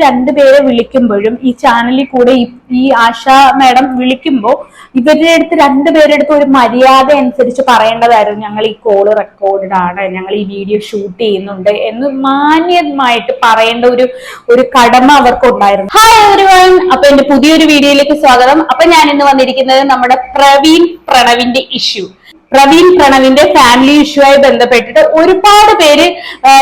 രണ്ടുപേരെ വിളിക്കുമ്പോഴും ഈ ചാനലിൽ കൂടെ ഈ- ആശ മാഡം വിളിക്കുമ്പോൾ ഇവരുടെ അടുത്ത് രണ്ടുപേരുടെ അടുത്ത് ഒരു മര്യാദ അനുസരിച്ച് പറയേണ്ടതായിരുന്നു. ഞങ്ങൾ ഈ കോൾ റെക്കോർഡഡ് ആണ്. ഞങ്ങൾ ഈ വീഡിയോ ഷൂട്ട് ചെയ്യുന്നുണ്ട് എന്ന് മാന്യമായിട്ട് പറയേണ്ട ഒരു ഒരു കടമ അവർക്കുണ്ടായിരുന്നു. ഹായ് എവരിവൺ അപ്പൊ എന്റെ പുതിയൊരു വീഡിയോയിലേക്ക് സ്വാഗതം. അപ്പൊ ഞാൻ ഇന്ന് വന്നിരിക്കുന്നത് നമ്മുടെ പ്രവീൺ പ്രണവിന്റെ ഇഷ്യൂ പ്രവീൺ പ്രണവിന്റെ ഫാമിലി ഇഷ്യൂ ആയി ബന്ധപ്പെട്ടിട്ട് ഒരുപാട് പേര്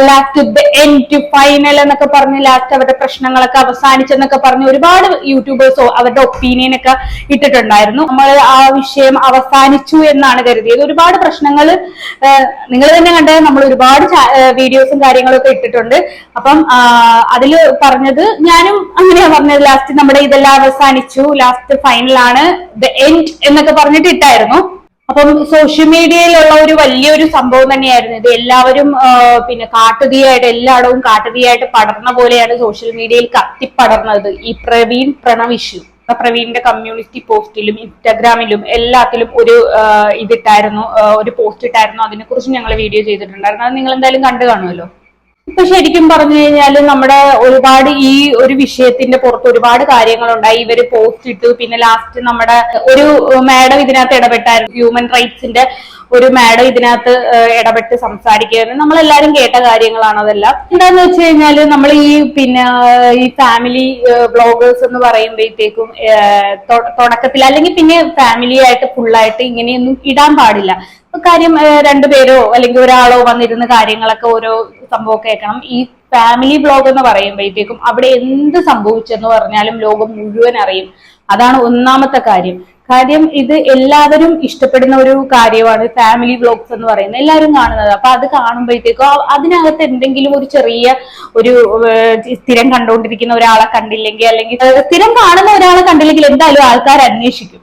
last the end to final എന്നൊക്കെ പറഞ്ഞ് ലാസ്റ്റ് അവരുടെ പ്രശ്നങ്ങളൊക്കെ അവസാനിച്ചെന്നൊക്കെ പറഞ്ഞ് ഒരുപാട് യൂട്യൂബേഴ്സോ അവരുടെ ഒപ്പീനിയൻ ഒക്കെ ഇട്ടിട്ടുണ്ടായിരുന്നു. നമ്മൾ ആ വിഷയം അവസാനിച്ചു എന്നാണ് കരുതിയത്. ഒരുപാട് പ്രശ്നങ്ങൾ നിങ്ങൾ തന്നെ കണ്ട നമ്മൾ ഒരുപാട് വീഡിയോസും കാര്യങ്ങളും ഒക്കെ ഇട്ടിട്ടുണ്ട്. അപ്പം അതിൽ പറഞ്ഞത് ഞാനും അങ്ങനെയാ പറഞ്ഞത്. ലാസ്റ്റ് നമ്മുടെ ഇതെല്ലാം അവസാനിച്ചു. ലാസ്റ്റ് ഫൈനലാണ് ദ എൻഡ് എന്നൊക്കെ പറഞ്ഞിട്ട് ഇട്ടായിരുന്നു. അപ്പം സോഷ്യൽ മീഡിയയിലുള്ള ഒരു വലിയൊരു സംഭവം തന്നെയായിരുന്നു. ഇത് എല്ലാവരും പിന്നെ കാട്ടുതീയായിട്ട് എല്ലായിടവും കാട്ടുതീയായിട്ട് പടർന്ന പോലെയാണ് സോഷ്യൽ മീഡിയയിൽ കത്തിപ്പടർന്നത്. ഈ പ്രവീൺ പ്രണവ് ഇഷ്യൂ പ്രവീണിന്റെ കമ്മ്യൂണിറ്റി പോസ്റ്റിലും ഇൻസ്റ്റാഗ്രാമിലും എല്ലാത്തിലും ഒരു ഇതിട്ടായിരുന്നു ഒരു പോസ്റ്റ് ഇട്ടായിരുന്നു. അതിനെക്കുറിച്ച് ഞങ്ങൾ വീഡിയോ ചെയ്തിട്ടുണ്ടായിരുന്നു. അത് നിങ്ങൾ എന്തായാലും കണ്ടു കാണുമല്ലോ. ഇപ്പൊ ശരിക്കും പറഞ്ഞു കഴിഞ്ഞാൽ നമ്മുടെ ഒരുപാട് ഈ ഒരു വിഷയത്തിന്റെ പുറത്ത് ഒരുപാട് കാര്യങ്ങളുണ്ടായി. ഇവർ പോസ്റ്റ് ഇട്ടു. പിന്നെ ലാസ്റ്റ് നമ്മുടെ ഒരു മാഡം ഇതിനകത്ത് ഇടപെട്ടായിരുന്നു. ഹ്യൂമൻ റൈറ്റ്സിന്റെ ഒരു മാഡം ഇതിനകത്ത് ഇടപെട്ട് സംസാരിക്കുകയായിരുന്നു. നമ്മളെല്ലാരും കേട്ട കാര്യങ്ങളാണ് അതെല്ലാം. എന്താന്ന് വെച്ച് കഴിഞ്ഞാൽ നമ്മൾ ഈ പിന്നെ ഈ ഫാമിലി ബ്ലോഗേഴ്സ് എന്ന് പറയുമ്പോഴത്തേക്കും തുടക്കത്തിൽ അല്ലെങ്കിൽ പിന്നെ ഫാമിലി ആയിട്ട് ഫുള്ളായിട്ട് ഇങ്ങനെയൊന്നും ഇടാൻ പാടില്ല. കാര്യം രണ്ടുപേരോ അല്ലെങ്കിൽ ഒരാളോ വന്നിരുന്ന് കാര്യങ്ങളൊക്കെ ഓരോ സംഭവം കേൾക്കണം. ഈ ഫാമിലി ബ്ലോഗ് എന്ന് പറയുമ്പോഴത്തേക്കും അവിടെ എന്ത് സംഭവിച്ചെന്ന് പറഞ്ഞാലും ലോകം മുഴുവൻ അറിയും. അതാണ് ഒന്നാമത്തെ കാര്യം. കാര്യം ഇത് എല്ലാവരും ഇഷ്ടപ്പെടുന്ന ഒരു കാര്യമാണ് ഫാമിലി വ്ലോഗ്സ് എന്ന് പറയുന്നത്. എല്ലാവരും കാണുന്നത്. അപ്പൊ അത് കാണുമ്പോഴത്തേക്കും അതിനകത്ത് എന്തെങ്കിലും ഒരു ചെറിയ ഒരു സ്ഥിരം കണ്ടുകൊണ്ടിരിക്കുന്ന ഒരാളെ കണ്ടില്ലെങ്കിൽ അല്ലെങ്കിൽ സ്ഥിരം കാണുന്ന ഒരാളെ കണ്ടില്ലെങ്കിൽ എന്തായാലും ആൾക്കാർ അന്വേഷിക്കും.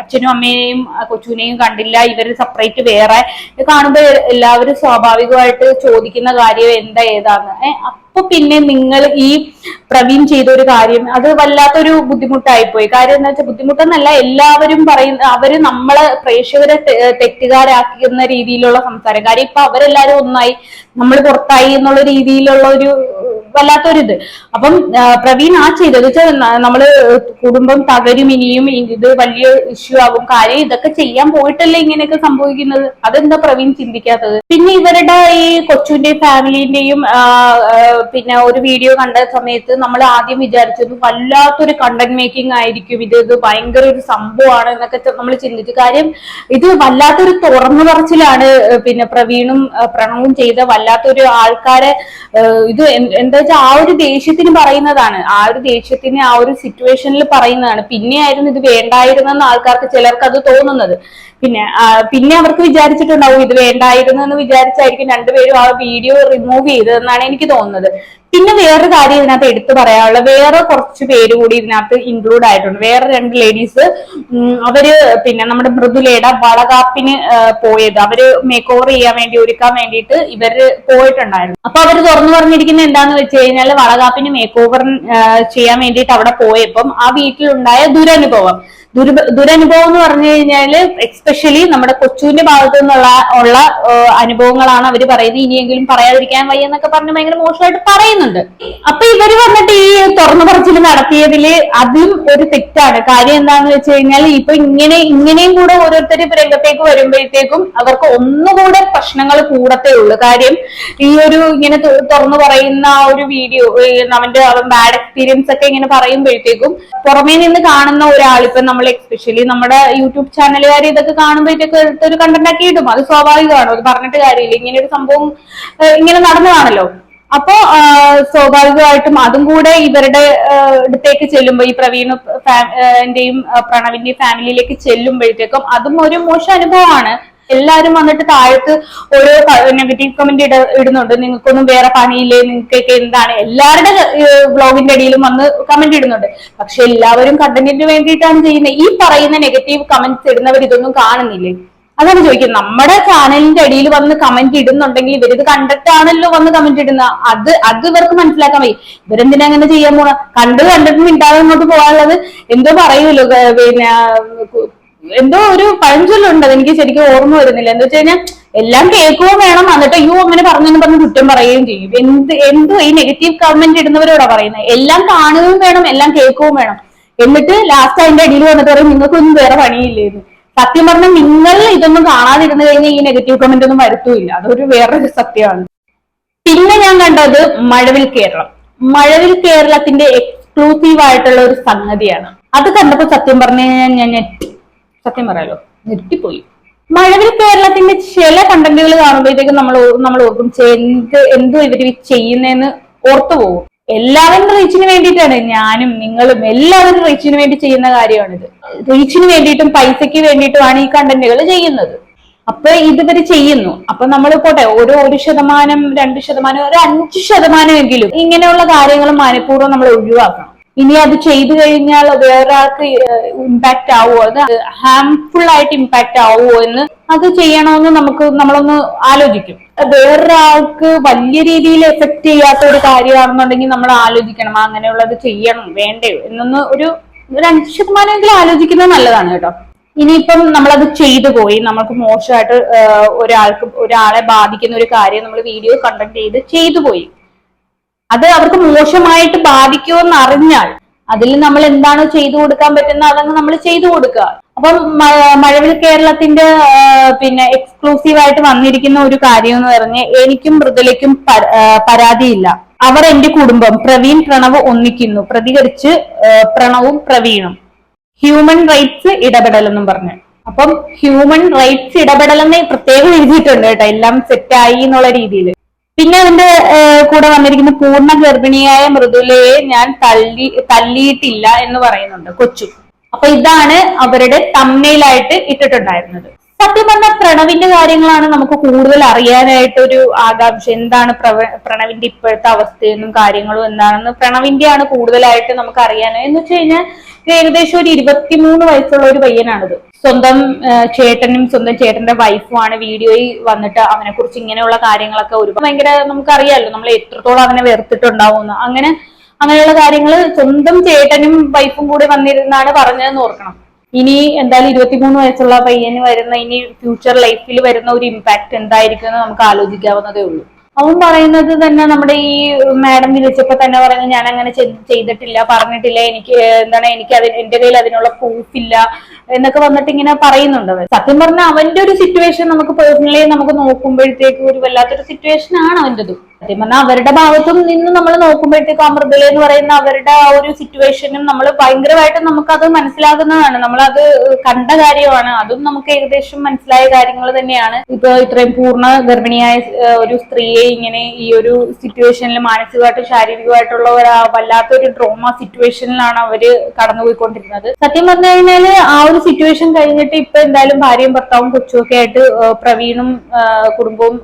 അച്ഛനും അമ്മയെയും കൊച്ചുവിനെയും കണ്ടില്ല ഇവർ സെപ്പറേറ്റ് വേറെ. കാണുമ്പോൾ എല്ലാവരും സ്വാഭാവികമായിട്ട് ചോദിക്കുന്ന കാര്യം എന്താ ഏതാന്ന്. അപ്പൊ പിന്നെ നിങ്ങൾ ഈ പ്രവീൺ ചെയ്ത ഒരു കാര്യം അത് വല്ലാത്തൊരു ബുദ്ധിമുട്ടായി പോയി കാര്യം എന്താ വെച്ചാൽ ബുദ്ധിമുട്ടെന്നല്ല എല്ലാവരും പറയുന്ന അവർ നമ്മളെ പ്രേക്ഷകരെ തെറ്റുകാരാക്കുന്ന രീതിയിലുള്ള സംസാരം. കാര്യം ഇപ്പൊ അവരെല്ലാരും ഒന്നായി. നമ്മൾ പുറത്തായി എന്നുള്ള രീതിയിലുള്ള ഒരു വല്ലാത്തൊരിത്. അപ്പം പ്രവീൺ ആ ചെയ്തത് വെച്ചാൽ നമ്മൾ കുടുംബം തകരും ഇനിയും ഇത് വലിയ ഇഷ്യൂ ആകും കാര്യം ഇതൊക്കെ ചെയ്യാൻ പോയിട്ടല്ലേ ഇങ്ങനെയൊക്കെ സംഭവിക്കുന്നത്? അതെന്താ പ്രവീൺ ചിന്തിക്കാത്തത്? പിന്നെ ഇവരുടെ ഈ കൊച്ചുവിന്റെയും ഫാമിലിന്റെയും പിന്നെ ഒരു വീഡിയോ കണ്ട സമയത്ത് നമ്മൾ ആദ്യം വിചാരിച്ചത് വല്ലാത്തൊരു കണ്ടന്റ് മേക്കിംഗ് ആയിരിക്കും ഇത്. ഇത് ഭയങ്കര ഒരു സംഭവമാണ് എന്നൊക്കെ നമ്മൾ ചിന്തിച്ചു. കാര്യം ഇത് വല്ലാത്തൊരു തുറന്നു പറച്ചിലാണ് പിന്നെ പ്രവീണും പ്രണവും ചെയ്ത വല്ലാത്തൊരു ആൾക്കാരെ ഇത് എന്താ വെച്ചാൽ ആ ഒരു ദേഷ്യത്തിന് പറയുന്നതാണ്. ആ ഒരു ദേഷ്യത്തിന് ആ ഒരു സിറ്റുവേഷനിൽ പറയുന്നതാണ്. പിന്നെയായിരുന്നു ഇത് വേണ്ടായിരുന്നെന്ന് ആൾക്കാർക്ക് ചിലർക്ക് അത് തോന്നുന്നത്. പിന്നെ പിന്നെ അവർക്ക് വിചാരിച്ചിട്ടുണ്ടാവും ഇത് വേണ്ടായിരുന്നു എന്ന് വിചാരിച്ചായിരിക്കും രണ്ടുപേരും ആ വീഡിയോ റിമൂവ് ചെയ്തതെന്നാണ് എനിക്ക് തോന്നുന്നത്. പിന്നെ വേറൊരു കാര്യം ഇതിനകത്ത് എടുത്തു പറയാനുള്ള വേറെ കുറച്ച് പേര് കൂടി ഇതിനകത്ത് ഇൻക്ലൂഡ് ആയിട്ടുണ്ട്. വേറെ രണ്ട് ലേഡീസ് അവർ പിന്നെ നമ്മുടെ മൃദുലയുടെ വളകാപ്പിന് പോയത്. അവർ മേക്ക് ഓവർ ചെയ്യാൻ വേണ്ടി ഒരുക്കാൻ വേണ്ടിയിട്ട് ഇവർ പോയിട്ടുണ്ടായിരുന്നു. അപ്പൊ അവർ തുറന്നു പറഞ്ഞിരിക്കുന്നത് എന്താന്ന് വെച്ച് കഴിഞ്ഞാൽ വളകാപ്പിന് മേക്ക് ഓവർ ചെയ്യാൻ വേണ്ടിയിട്ട് അവിടെ പോയപ്പം ആ വീട്ടിലുണ്ടായ ദുരനുഭവം. ദുര ദുരനുഭവം എന്ന് പറഞ്ഞു കഴിഞ്ഞാൽ എക്സ്പെഷ്യലി നമ്മുടെ കൊച്ചുവിന്റെ ഭാഗത്തു നിന്നുള്ള ഉള്ള അനുഭവങ്ങളാണ് അവർ പറയുന്നത്. ഇനിയെങ്കിലും പറയാതിരിക്കാൻ വയ്യ എന്നൊക്കെ പറഞ്ഞ് ഭയങ്കര മോശമായിട്ട് പറയുന്നുണ്ട്. അപ്പൊ ഇവർ വന്നിട്ട് ഈ തുറന്നു പറച്ചിൽ നടത്തിയതിൽ അതും ഒരു തെറ്റാണ്. കാര്യം എന്താണെന്ന് വെച്ച് കഴിഞ്ഞാൽ ഇപ്പൊ ഇങ്ങനെ ഇങ്ങനെയും കൂടെ ഓരോരുത്തർ രംഗത്തേക്ക് വരുമ്പോഴത്തേക്കും അവർക്ക് ഒന്നുകൂടെ പ്രശ്നങ്ങൾ കൂടത്തേ ഉള്ളൂ. കാര്യം ഈ ഒരു ഇങ്ങനെ തുറന്നു പറയുന്ന ആ ഒരു വീഡിയോ അവന്റെ ബാഡ് എക്സ്പീരിയൻസ് ഒക്കെ ഇങ്ങനെ പറയുമ്പോഴത്തേക്കും പുറമേ നിന്ന് കാണുന്ന ഒരാൾ ഇപ്പൊ നമ്മൾ എക്സ്പെഷ്യലി നമ്മുടെ യൂട്യൂബ് ചാനലുകാർ ഇതൊക്കെ കാണുമ്പോഴത്തേക്ക് എടുത്തൊരു കണ്ടന്റ് ആക്കി ഇടും. അത് സ്വാഭാവികമാണ്. അത് പറഞ്ഞിട്ട് കാര്യമില്ല. ഇങ്ങനെ ഒരു സംഭവം ഇങ്ങനെ നടന്നതാണല്ലോ. അപ്പോ സ്വാഭാവികമായിട്ടും അതും കൂടെ ഇവരുടെ അടുത്തേക്ക് ചെല്ലുമ്പോ ഈ പ്രവീൺ എന്റെയും പ്രണവിന്റെയും ഫാമിലിയിലേക്ക് ചെല്ലുമ്പോഴത്തേക്കും അതും ഒരു മോശം അനുഭവമാണ്. എല്ലാരും വന്നിട്ട് താഴത്ത് ഓരോ നെഗറ്റീവ് കമന്റ് ഇട ഇടുന്നുണ്ട്. നിങ്ങൾക്കൊന്നും വേറെ പണിയില്ലേ? നിങ്ങൾക്കൊക്കെ എന്താണ്? എല്ലാവരുടെ ബ്ലോഗിന്റെ അടിയിലും വന്ന് കമന്റ് ഇടുന്നുണ്ട്. പക്ഷെ എല്ലാവരും കണ്ടന്റിന് വേണ്ടിയിട്ടാണ് ചെയ്യുന്നത് ഈ പറയുന്ന നെഗറ്റീവ് കമന്റ്സ് ഇടുന്നവർ ഇതൊന്നും കാണുന്നില്ലേ? അതാണ് ചോദിക്കുന്നത്. നമ്മുടെ ചാനലിന്റെ അടിയിൽ വന്ന് കമന്റ് ഇടുന്നുണ്ടെങ്കിൽ ഇവരിത് കണ്ടിട്ടാണല്ലോ വന്ന് കമന്റ് ഇടുന്ന. അത് അത് ഇവർക്ക് മനസ്സിലാക്കാൻ വയ്യ. ഇവരെന്തിനാ അങ്ങനെ ചെയ്യാൻ പോണ? കണ്ട് കണ്ടിട്ട് മിണ്ടാതെ ഇങ്ങോട്ട് പോകാനുള്ളത് എന്തോ പറയുമല്ലോ പിന്നെ എന്തോ ഒരു പഴഞ്ചൊല്ലുണ്ട് എനിക്ക് ശരിക്കും ഓർമ്മ വരുന്നില്ല. എന്താ വെച്ച് എല്ലാം കേൾക്കുകയും വേണം. എന്നിട്ട് അയ്യോ അങ്ങനെ പറഞ്ഞെന്ന് പറഞ്ഞ് കുറ്റം പറയുകയും ചെയ്യും. എന്ത് എന്തോ ഈ നെഗറ്റീവ് കമന്റ് ഇടുന്നവരോടാ പറയുന്നത് എല്ലാം കാണുകയും വേണം എല്ലാം കേൾക്കുകയും വേണം. എന്നിട്ട് ലാസ്റ്റ് അതിന്റെ അടിയിൽ വന്നിട്ട് പറയും നിങ്ങൾക്കൊന്നും വേറെ പണിയില്ലേന്ന്. സത്യം പറഞ്ഞാൽ നിങ്ങൾ ഇതൊന്നും കാണാതിരുന്നു കഴിഞ്ഞാൽ ഈ നെഗറ്റീവ് കമന്റ് ഒന്നും വരുത്തൂല്ല. അതൊരു വേറൊരു സത്യമാണ്. പിന്നെ ഞാൻ കണ്ടത് മഴവിൽ കേരളം. മഴവിൽ കേരളത്തിന്റെ എക്സ്ക്ലൂസീവ് ആയിട്ടുള്ള ഒരു സംഗതിയാണ്. അത് കണ്ടപ്പോ സത്യം പറഞ്ഞു കഴിഞ്ഞാൽ ഞാൻ ഞെട്ടി സത്യം പറയാലോ ഞെട്ടിപ്പോയി. മഴവിൽ കേരളത്തിന്റെ ചില കണ്ടന്റുകൾ കാണുമ്പോഴത്തേക്കും നമ്മൾ നമ്മൾ ഓർക്കും "ഛെ, എന്ത് എന്തോ ഇവർ ചെയ്യുന്നതെന്ന് ഓർത്തു പോകും. എല്ലാവരും റീച്ചിന് വേണ്ടിയിട്ടാണ് ഞാനും നിങ്ങളും എല്ലാവരും റീച്ചിന് വേണ്ടി ചെയ്യുന്ന കാര്യമാണിത്. റീച്ചിന് വേണ്ടിയിട്ടും പൈസയ്ക്ക് വേണ്ടിയിട്ടുമാണ് ഈ കണ്ടന്റുകൾ ചെയ്യുന്നത്. അപ്പൊ ഇതുവരെ ചെയ്യുന്നു. അപ്പൊ നമ്മൾ പോട്ടെ ഓരോ ഒരു ശതമാനം രണ്ട് ശതമാനം ഒരു അഞ്ച് ശതമാനമെങ്കിലും ഇങ്ങനെയുള്ള കാര്യങ്ങൾ മനഃപൂർവം നമ്മൾ ഒഴിവാക്കണം. ഇനി അത് ചെയ്തു കഴിഞ്ഞാൽ വേറൊരാൾക്ക് ഇമ്പാക്ട് ആവുമോ? അത് ഹാംഫുൾ ആയിട്ട് ഇമ്പാക്ട് ആവുമോ എന്ന് അത് ചെയ്യണമെന്ന് നമുക്ക് നമ്മളൊന്ന് ആലോചിക്കും. വേറൊരാൾക്ക് വലിയ രീതിയിൽ എഫക്ട് ചെയ്യാത്ത ഒരു കാര്യമാണെന്നുണ്ടെങ്കിൽ നമ്മൾ ആലോചിക്കണം അങ്ങനെയുള്ളത് ചെയ്യണം വേണ്ടയോ എന്നൊന്ന് ഒരു ഒരു അഞ്ച് ശതമാനമെങ്കിലും ആലോചിക്കുന്നത് നല്ലതാണ് കേട്ടോ. ഇനിയിപ്പം നമ്മളത് ചെയ്തു പോയി നമുക്ക് മോശമായിട്ട് ഒരാൾക്ക് ഒരാളെ ബാധിക്കുന്ന ഒരു കാര്യം നമ്മൾ വീഡിയോ കണ്ടക്ട് ചെയ്ത് ചെയ്തു പോയി. അത് അവർക്ക് മോശമായിട്ട് ബാധിക്കുമെന്ന് അറിഞ്ഞാൽ അതിൽ നമ്മൾ എന്താണോ ചെയ്തു കൊടുക്കാൻ പറ്റുന്ന അതങ്ങ് നമ്മൾ ചെയ്തു കൊടുക്കുക. അപ്പം മഴവിൽ കേരളത്തിന്റെ പിന്നെ എക്സ്ക്ലൂസീവ് ആയിട്ട് വന്നിരിക്കുന്ന ഒരു കാര്യം എന്ന് പറഞ്ഞ് എനിക്കും മൃദുലയ്ക്കും പരാതിയില്ല. അവർ എന്റെ കുടുംബം പ്രവീൺ പ്രണവ് ഒന്നിക്കുന്നു. പ്രതികരിച്ച് പ്രണവും പ്രവീണും. ഹ്യൂമൻ റൈറ്റ്സ് ഇടപെടൽ എന്നും പറഞ്ഞു. അപ്പം ഹ്യൂമൻ റൈറ്റ്സ് ഇടപെടൽ എന്ന് പ്രത്യേകം എഴുതിയിട്ടുണ്ട് കേട്ടോ. എല്ലാം സെറ്റായി എന്നുള്ള രീതിയിൽ. പിന്നെ അതിന്റെ കൂടെ വന്നിരിക്കുന്ന പൂർണ ഗർഭിണിയായ മൃദുലയെ ഞാൻ തള്ളി തല്ലിയിട്ടില്ല എന്ന് പറയുന്നുണ്ട് കൊച്ചു. അപ്പൊ ഇതാണ് അവരുടെ തമ്മയിലായിട്ട് ഇട്ടിട്ടുണ്ടായിരുന്നത്. സത്യം പറഞ്ഞ പ്രണവിന്റെ കാര്യങ്ങളാണ് നമുക്ക് കൂടുതൽ അറിയാനായിട്ട് ഒരു ആകാംക്ഷ. എന്താണ് പ്രണവിന്റെ ഇപ്പോഴത്തെ അവസ്ഥയെന്നും കാര്യങ്ങളും എന്താണെന്ന് പ്രണവിന്റെ ആണ് കൂടുതലായിട്ട് നമുക്ക് അറിയാൻ എന്ന് വെച്ച് കഴിഞ്ഞാൽ ഏകദേശം ഒരു ഇരുപത്തിമൂന്ന് വയസ്സുള്ള ഒരു പയ്യനാണിത്. സ്വന്തം ചേട്ടനും സ്വന്തം ചേട്ടന്റെ വൈഫുമാണ് വീഡിയോയിൽ വന്നിട്ട് അവനെ കുറിച്ച് ഇങ്ങനെയുള്ള കാര്യങ്ങളൊക്കെ ഒരു ഭയങ്കര നമുക്കറിയാലോ. നമ്മൾ എത്രത്തോളം അവനെ വെറുത്തിട്ടുണ്ടാവുമെന്ന്. അങ്ങനെ അങ്ങനെയുള്ള കാര്യങ്ങൾ സ്വന്തം ചേട്ടനും വൈഫും കൂടെ വന്നിരുന്നാണ് പറഞ്ഞതെന്ന് ഓർക്കണം. ഇനി എന്തായാലും ഇരുപത്തിമൂന്ന് വയസ്സുള്ള പയ്യന് വരുന്ന ഇനി ഫ്യൂച്ചർ ലൈഫിൽ വരുന്ന ഒരു ഇമ്പാക്ട് എന്തായിരിക്കും എന്ന് നമുക്ക് ആലോചിക്കാവുന്നതേ ഉള്ളൂ. അവൻ പറയുന്നത് തന്നെ നമ്മുടെ ഈ മാഡം വിളിച്ചപ്പോ തന്നെ പറയുന്നത് ഞാൻ അങ്ങനെ ചെയ്തിട്ടില്ല പറഞ്ഞിട്ടില്ല എനിക്ക് എന്താണ് എനിക്ക് അതിന് എന്റെ കയ്യിൽ അതിനുള്ള പ്രൂഫ് ഇല്ല എന്നൊക്കെ വന്നിട്ട് ഇങ്ങനെ പറയുന്നുണ്ട് സത്യം പറഞ്ഞാൽ അവന്റെ ഒരു സിറ്റുവേഷൻ നമുക്ക് പേഴ്സണലി നമുക്ക് നോക്കുമ്പോഴത്തേക്ക് ഒരു വല്ലാത്തൊരു സിറ്റുവേഷൻ ആണ് അവന്റെത് സത്യം പറഞ്ഞാൽ അവരുടെ ഭാഗത്തും നിന്ന് നമ്മൾ നോക്കുമ്പോഴത്തേക്ക് അമൃതല എന്ന് പറയുന്ന അവരുടെ ആ ഒരു സിറ്റുവേഷനും നമ്മൾ ഭയങ്കരമായിട്ട് നമുക്കത് മനസ്സിലാകുന്നതാണ്. നമ്മളത് കണ്ട കാര്യമാണ്. അതും നമുക്ക് ഏകദേശം മനസ്സിലായ കാര്യങ്ങൾ തന്നെയാണ്. ഇപ്പൊ ഇത്രയും പൂർണ ഗർഭിണിയായ ഒരു സ്ത്രീയെ ഇങ്ങനെ ഈ ഒരു സിറ്റുവേഷനിൽ മാനസികമായിട്ടും ശാരീരികമായിട്ടുള്ള ഒരു വല്ലാത്തൊരു ഡ്രോമ സിറ്റുവേഷനിലാണ് അവർ കടന്നുപോയിക്കൊണ്ടിരുന്നത്. സത്യം പറഞ്ഞു കഴിഞ്ഞാൽ ആ ഒരു സിറ്റുവേഷൻ കഴിഞ്ഞിട്ട് ഇപ്പൊ എന്തായാലും ഭാര്യയും ഭർത്താവും കൊച്ചുമൊക്കെ ആയിട്ട് പ്രവീണും കുടുംബവും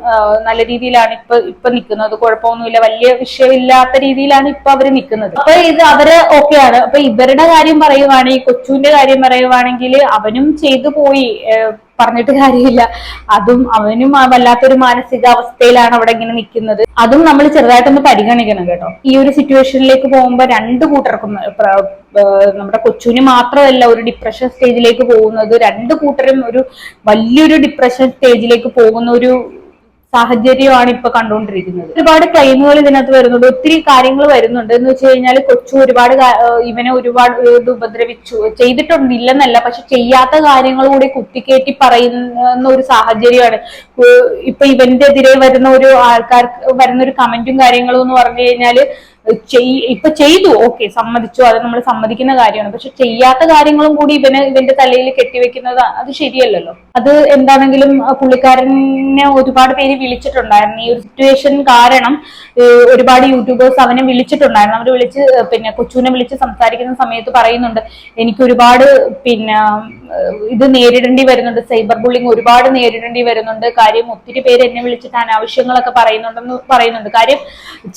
നല്ല രീതിയിലാണ് ഇപ്പൊ ഇപ്പൊ നിൽക്കുന്നത്. കുഴപ്പമൊന്നുമില്ല. വലിയ വിഷയമില്ലാത്ത രീതിയിലാണ് ഇപ്പൊ അവർ നിൽക്കുന്നത്. അപ്പൊ ഇത് അവർ ഓക്കെയാണ്. അപ്പൊ ഇവരുടെ കാര്യം പറയുവാണെങ്കിൽ കൊച്ചുവിന്റെ കാര്യം പറയുവാണെങ്കിൽ അവനും ചെയ്തു പോയി. പറഞ്ഞിട്ട് കാര്യമില്ല. അതും അവനും വല്ലാത്തൊരു മാനസികാവസ്ഥയിലാണ് അവിടെ ഇങ്ങനെ നിൽക്കുന്നത്. അതും നമ്മൾ ചെറുതായിട്ടൊന്ന് പരിഗണിക്കണം കേട്ടോ. ഈ ഒരു സിറ്റുവേഷനിലേക്ക് പോകുമ്പോൾ രണ്ട് കൂട്ടർക്കും നമ്മുടെ കൊച്ചുവിന് മാത്രമല്ല ഒരു ഡിപ്രഷൻ സ്റ്റേജിലേക്ക് പോകുന്നത് രണ്ട് കൂട്ടരും ഒരു വലിയൊരു ഡിപ്രഷൻ സ്റ്റേജിലേക്ക് പോകുന്ന ഒരു സാഹചര്യമാണ് ഇപ്പൊ കണ്ടുകൊണ്ടിരിക്കുന്നത്. ഒരുപാട് ക്ലെയിമുകൾ ഇതിനകത്ത് വരുന്നുണ്ട്. ഒത്തിരി കാര്യങ്ങൾ വരുന്നുണ്ട്. എന്ന് വെച്ച് കഴിഞ്ഞാൽ കൊച്ചു ഒരുപാട് ഇവനെ ഒരുപാട് ഇത് ഉപദ്രവിച്ചു. ചെയ്തിട്ടുണ്ട് ഇല്ലെന്നല്ല പക്ഷെ ചെയ്യാത്ത കാര്യങ്ങൾ കൂടി കുത്തിക്കേറ്റി പറയുന്ന ഒരു സാഹചര്യമാണ്. ഇപ്പൊ ഇവന്റെ എതിരെ വരുന്ന ഒരു ആൾക്കാർക്ക് വരുന്ന ഒരു കമന്റും കാര്യങ്ങളും എന്ന് പറഞ്ഞു കഴിഞ്ഞാൽ ഇപ്പൊ ചെയ്തു. ഓക്കെ സമ്മതിച്ചു. അത് നമ്മൾ സമ്മതിക്കുന്ന കാര്യമാണ്. പക്ഷെ ചെയ്യാത്ത കാര്യങ്ങളും കൂടി ഇവന് ഇവന്റെ തലയിൽ കെട്ടിവെക്കുന്നത് അത് ശരിയല്ലല്ലോ. അത് എന്താണെങ്കിലും പുള്ളിക്കാരനെ ഒരുപാട് പേര് വിളിച്ചിട്ടുണ്ടായിരുന്നു. ഈ ഒരു സിറ്റുവേഷൻ കാരണം ഒരുപാട് യൂട്യൂബേഴ്സ് അവനെ വിളിച്ചിട്ടുണ്ടായിരുന്നു. അവർ വിളിച്ച് പിന്നെ കൊച്ചുവിനെ വിളിച്ച് സംസാരിക്കുന്ന സമയത്ത് പറയുന്നുണ്ട് എനിക്ക് ഒരുപാട് പിന്നെ ഇത് നേരിടേണ്ടി വരുന്നുണ്ട്. സൈബർ ബുള്ളിങ് ഒരുപാട് നേരിടേണ്ടി വരുന്നുണ്ട്. കാര്യം ഒത്തിരി പേര് എന്നെ വിളിച്ചിട്ട് അനാവശ്യങ്ങളൊക്കെ പറയുന്നുണ്ടെന്ന് പറയുന്നുണ്ട്. കാര്യം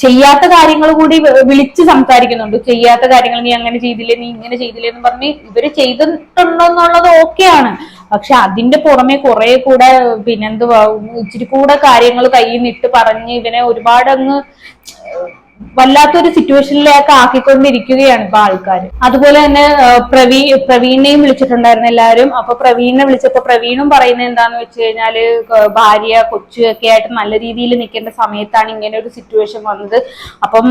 ചെയ്യാത്ത കാര്യങ്ങൾ കൂടി വി- വിളിച്ച് സംസാരിക്കുന്നുണ്ട്. ചെയ്യാത്ത കാര്യങ്ങൾ നീ അങ്ങനെ ചെയ്തില്ലേ നീ ഇങ്ങനെ ചെയ്തില്ലേ എന്ന് പറഞ്ഞ് ഇവർ ചെയ്തിട്ടുണ്ടോ എന്നുള്ളത് ഓക്കെയാണ്. പക്ഷെ അതിന്റെ പുറമെ കുറെ കൂടെ പിന്നെന്തുവാ ഇച്ചിരി കൂടെ കാര്യങ്ങൾ കയ്യിൽ നിന്നിട്ട് പറഞ്ഞ് ഇവനെ ഒരുപാട് അങ്ങ് വല്ലാത്തൊരു സിറ്റുവേഷനിലേക്ക് ആക്കിക്കൊണ്ടിരിക്കുകയാണ് ഇപ്പൊ ആൾക്കാർ അതുപോലെ തന്നെ പ്രവീ പ്രവീണിനെയും വിളിച്ചിട്ടുണ്ടായിരുന്നു എല്ലാവരും അപ്പൊ പ്രവീണിനെ വിളിച്ചപ്പോ പ്രവീണും പറയുന്നത് എന്താന്ന് വെച്ച് കഴിഞ്ഞാൽ ഭാര്യ കൊച്ചു ഒക്കെ ആയിട്ട് നല്ല രീതിയിൽ നിൽക്കേണ്ട സമയത്താണ് ഇങ്ങനെ ഒരു സിറ്റുവേഷൻ വന്നത്. അപ്പം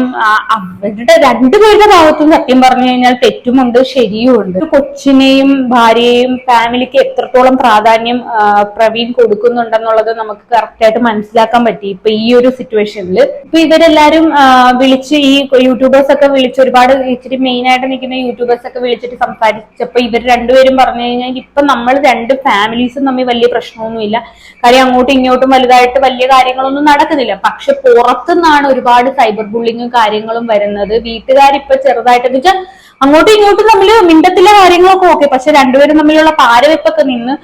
അവരുടെ രണ്ടുപേരുടെ ഭാഗത്തും സത്യം പറഞ്ഞു കഴിഞ്ഞാൽ തെറ്റുമുണ്ട് ശരിയുമുണ്ട്. കൊച്ചിനെയും ഭാര്യയെയും ഫാമിലിക്ക് എത്രത്തോളം പ്രാധാന്യം പ്രവീൺ കൊടുക്കുന്നുണ്ടെന്നുള്ളത് നമുക്ക് കറക്റ്റ് ആയിട്ട് മനസ്സിലാക്കാൻ പറ്റി ഇപ്പൊ ഈ ഒരു സിറ്റുവേഷനിൽ ഇപ്പൊ ഇവരെല്ലാരും വിളിച്ച് ഈ യൂട്യൂബേഴ്സ് ഒക്കെ വിളിച്ച് ഒരുപാട് ഇച്ചിരി മെയിൻ ആയിട്ട് നിൽക്കുന്ന യൂട്യൂബേഴ്സ് ഒക്കെ വിളിച്ചിട്ട് സംസാരിച്ചപ്പോ ഇവർ രണ്ടുപേരും പറഞ്ഞു കഴിഞ്ഞാൽ ഇപ്പൊ നമ്മൾ രണ്ട് ഫാമിലീസും തമ്മിൽ വലിയ പ്രശ്നമൊന്നുമില്ല. കാര്യം അങ്ങോട്ടും ഇങ്ങോട്ടും വലുതായിട്ട് വലിയ കാര്യങ്ങളൊന്നും നടക്കുന്നില്ല. പക്ഷെ പുറത്തുനിന്നാണ് ഒരുപാട് സൈബർ ബുള്ളിങ്ങും കാര്യങ്ങളും വരുന്നത്. വീട്ടുകാരിപ്പോ ചെറുതായിട്ട് വെച്ചാൽ അങ്ങോട്ടും ഇങ്ങോട്ടും തമ്മിൽ മിണ്ടത്തിലെ കാര്യങ്ങളൊക്കെ ഓക്കെ പക്ഷെ രണ്ടുപേരും തമ്മിലുള്ള പാരവെപ്പൊക്കെ നിന്ന്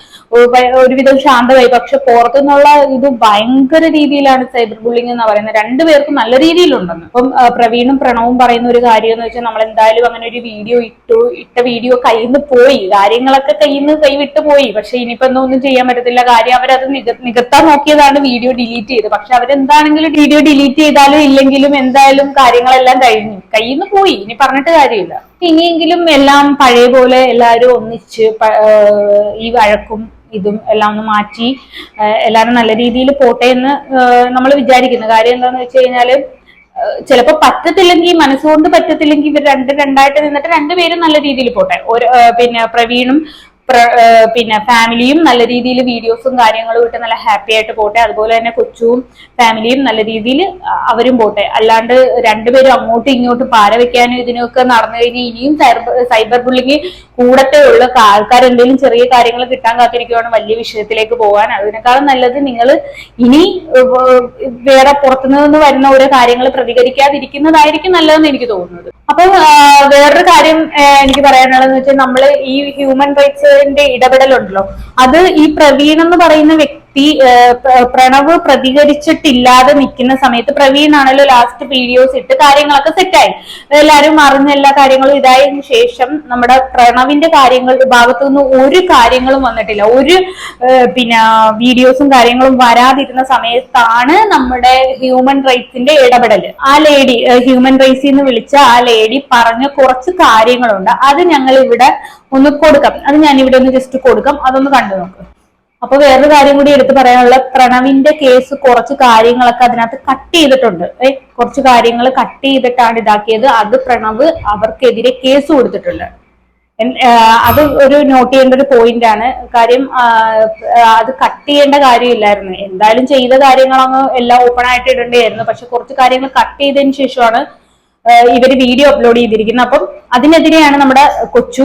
ഒരുവിധം ശാന്തമായി. പക്ഷെ പുറത്തുനിന്നുള്ള ഇത് ഭയങ്കര രീതിയിലാണ് സൈബർ ബുള്ളിംഗ് എന്ന് പറയുന്നത്. രണ്ടുപേർക്കും നല്ല രീതിയിലുണ്ടെന്ന്. അപ്പം പ്രവീണും പ്രണവും പറയുന്ന ഒരു കാര്യം എന്ന് വെച്ചാൽ നമ്മൾ എന്തായാലും അങ്ങനെ ഒരു വീഡിയോ ഇട്ടു ഇട്ട വീഡിയോ കയ്യിൽ നിന്ന് പോയി. കാര്യങ്ങളൊക്കെ കയ്യിൽ നിന്ന് കൈവിട്ട് പോയി. പക്ഷെ ഇനിയിപ്പോ ഒന്നും ഒന്നും ചെയ്യാൻ പറ്റത്തില്ല കാര്യം അവരത് നിക നികത്താൻ നോക്കിയതാണ് വീഡിയോ ഡിലീറ്റ് ചെയ്ത് പക്ഷെ അവരെന്താണെങ്കിലും വീഡിയോ ഡിലീറ്റ് ചെയ്താലും ഇല്ലെങ്കിലും എന്തായാലും കാര്യങ്ങളെല്ലാം കഴിഞ്ഞു. കയ്യിൽ നിന്ന് പോയി. ഇനി പറഞ്ഞിട്ട് കാര്യമില്ല. ഇനിയെങ്കിലും എല്ലാം പഴയ പോലെ എല്ലാവരും ഒന്നിച്ച് ഈ വഴക്കും ഇതും എല്ലാം ഒന്ന് മാറ്റി എല്ലാവരും നല്ല രീതിയിൽ പോട്ടെ എന്ന് നമ്മൾ വിചാരിക്കുന്നു. കാര്യം എന്താന്ന് വെച്ച് കഴിഞ്ഞാൽ ചിലപ്പോൾ പറ്റത്തില്ലെങ്കിൽ മനസ്സുകൊണ്ട് പറ്റത്തില്ലെങ്കിൽ ഇവർ രണ്ട് രണ്ടായിട്ട് നിന്നിട്ട് രണ്ടുപേരും നല്ല രീതിയിൽ പോട്ടെ. ഒരു പിന്നെ പ്രവീണും പിന്നെ ഫാമിലിയും നല്ല രീതിയിൽ വീഡിയോസും കാര്യങ്ങളും ഇട്ട് നല്ല ഹാപ്പി ആയിട്ട് പോട്ടെ. അതുപോലെ തന്നെ കൊച്ചുവും ഫാമിലിയും നല്ല രീതിയിൽ അവരും പോട്ടെ. അല്ലാണ്ട് രണ്ടുപേരും അങ്ങോട്ടും ഇങ്ങോട്ടും പാര വെക്കാനും ഇതിനൊക്കെ നടന്നു കഴിഞ്ഞാൽ ഇനിയും സൈബർ ബുള്ളിങ് കൂടത്തേ ഉള്ള. ആൾക്കാർ എന്തെങ്കിലും ചെറിയ കാര്യങ്ങൾ കിട്ടാൻ കാത്തിരിക്കുവാണ് വലിയ വിഷയത്തിലേക്ക് പോകാൻ. അതിനേക്കാളും നല്ലത് നിങ്ങൾ ഇനി വേറെ പുറത്തുനിന്ന് വരുന്ന ഓരോ കാര്യങ്ങൾ പ്രതികരിക്കാതിരിക്കുന്നതായിരിക്കും നല്ലതെന്ന് എനിക്ക് തോന്നുന്നത്. അപ്പൊ വേറൊരു കാര്യം എനിക്ക് പറയാനുള്ളതെന്ന് വെച്ചാൽ നമ്മൾ ഈ ഹ്യൂമൻ റൈറ്റ്സിന്റെ ഇടപെടലുണ്ടല്ലോ. അത് ഈ പ്രവീൺ എന്ന് പറയുന്ന വ്യക്തി ആ, പ്രണവ് പ്രതികരിച്ചിട്ടില്ലാതെ നിൽക്കുന്ന സമയത്ത് പ്രവീൺ ആണല്ലോ ലാസ്റ്റ് വീഡിയോസ് ഇട്ട് കാര്യങ്ങളൊക്കെ സെറ്റായി എല്ലാവരും അറിഞ്ഞ എല്ലാ കാര്യങ്ങളും ഇതായതിനു ശേഷം നമ്മുടെ പ്രണവിന്റെ കാര്യങ്ങൾ ഭാഗത്തു നിന്ന് ഒരു കാര്യങ്ങളും വന്നിട്ടില്ല. ഒരു പിന്നെ വീഡിയോസും കാര്യങ്ങളും വരാതിരുന്ന സമയത്താണ് നമ്മുടെ ഹ്യൂമൻ റൈറ്റ്സിന്റെ ഇടപെടൽ ആ ലേഡി ഹ്യൂമൻ റൈറ്റ്സ് എന്ന് വിളിച്ച ആ ലേഡി പറഞ്ഞ കുറച്ച് കാര്യങ്ങളുണ്ട്. അത് ഞങ്ങൾ ഇവിടെ ഒന്ന് കൊടുക്കാം. അത് ഞാൻ ഇവിടെ ഒന്ന് ജസ്റ്റ് കൊടുക്കാം. അതൊന്ന് കണ്ടു നോക്ക്. അപ്പൊ വേറൊരു കാര്യം കൂടി എടുത്തു പറയാനുള്ള പ്രണവിന്റെ കേസ് കുറച്ച് കാര്യങ്ങളൊക്കെ അതിനകത്ത് കട്ട് ചെയ്തിട്ടുണ്ട്. ഏ കുറച്ച് കാര്യങ്ങൾ കട്ട് ചെയ്തിട്ടാണ് ഇതാക്കിയത്. അത് പ്രണവ് അവർക്കെതിരെ കേസ് കൊടുത്തിട്ടുണ്ട്. അത് ഒരു നോട്ട് ചെയ്യേണ്ട ഒരു പോയിന്റ് ആണ്. കാര്യം അത് കട്ട് ചെയ്യേണ്ട കാര്യമില്ലായിരുന്നു. എന്തായാലും ചെയ്ത കാര്യങ്ങളങ്ങ് എല്ലാം ഓപ്പൺ ആയിട്ട് ഇടേണ്ടിയായിരുന്നു. പക്ഷെ കുറച്ച് കാര്യങ്ങൾ കട്ട് ചെയ്തതിന് ശേഷമാണ് ഇവർ വീഡിയോ അപ്ലോഡ് ചെയ്തിരിക്കുന്നത് അപ്പം അതിനെതിരെയാണ് നമ്മുടെ കൊച്ചു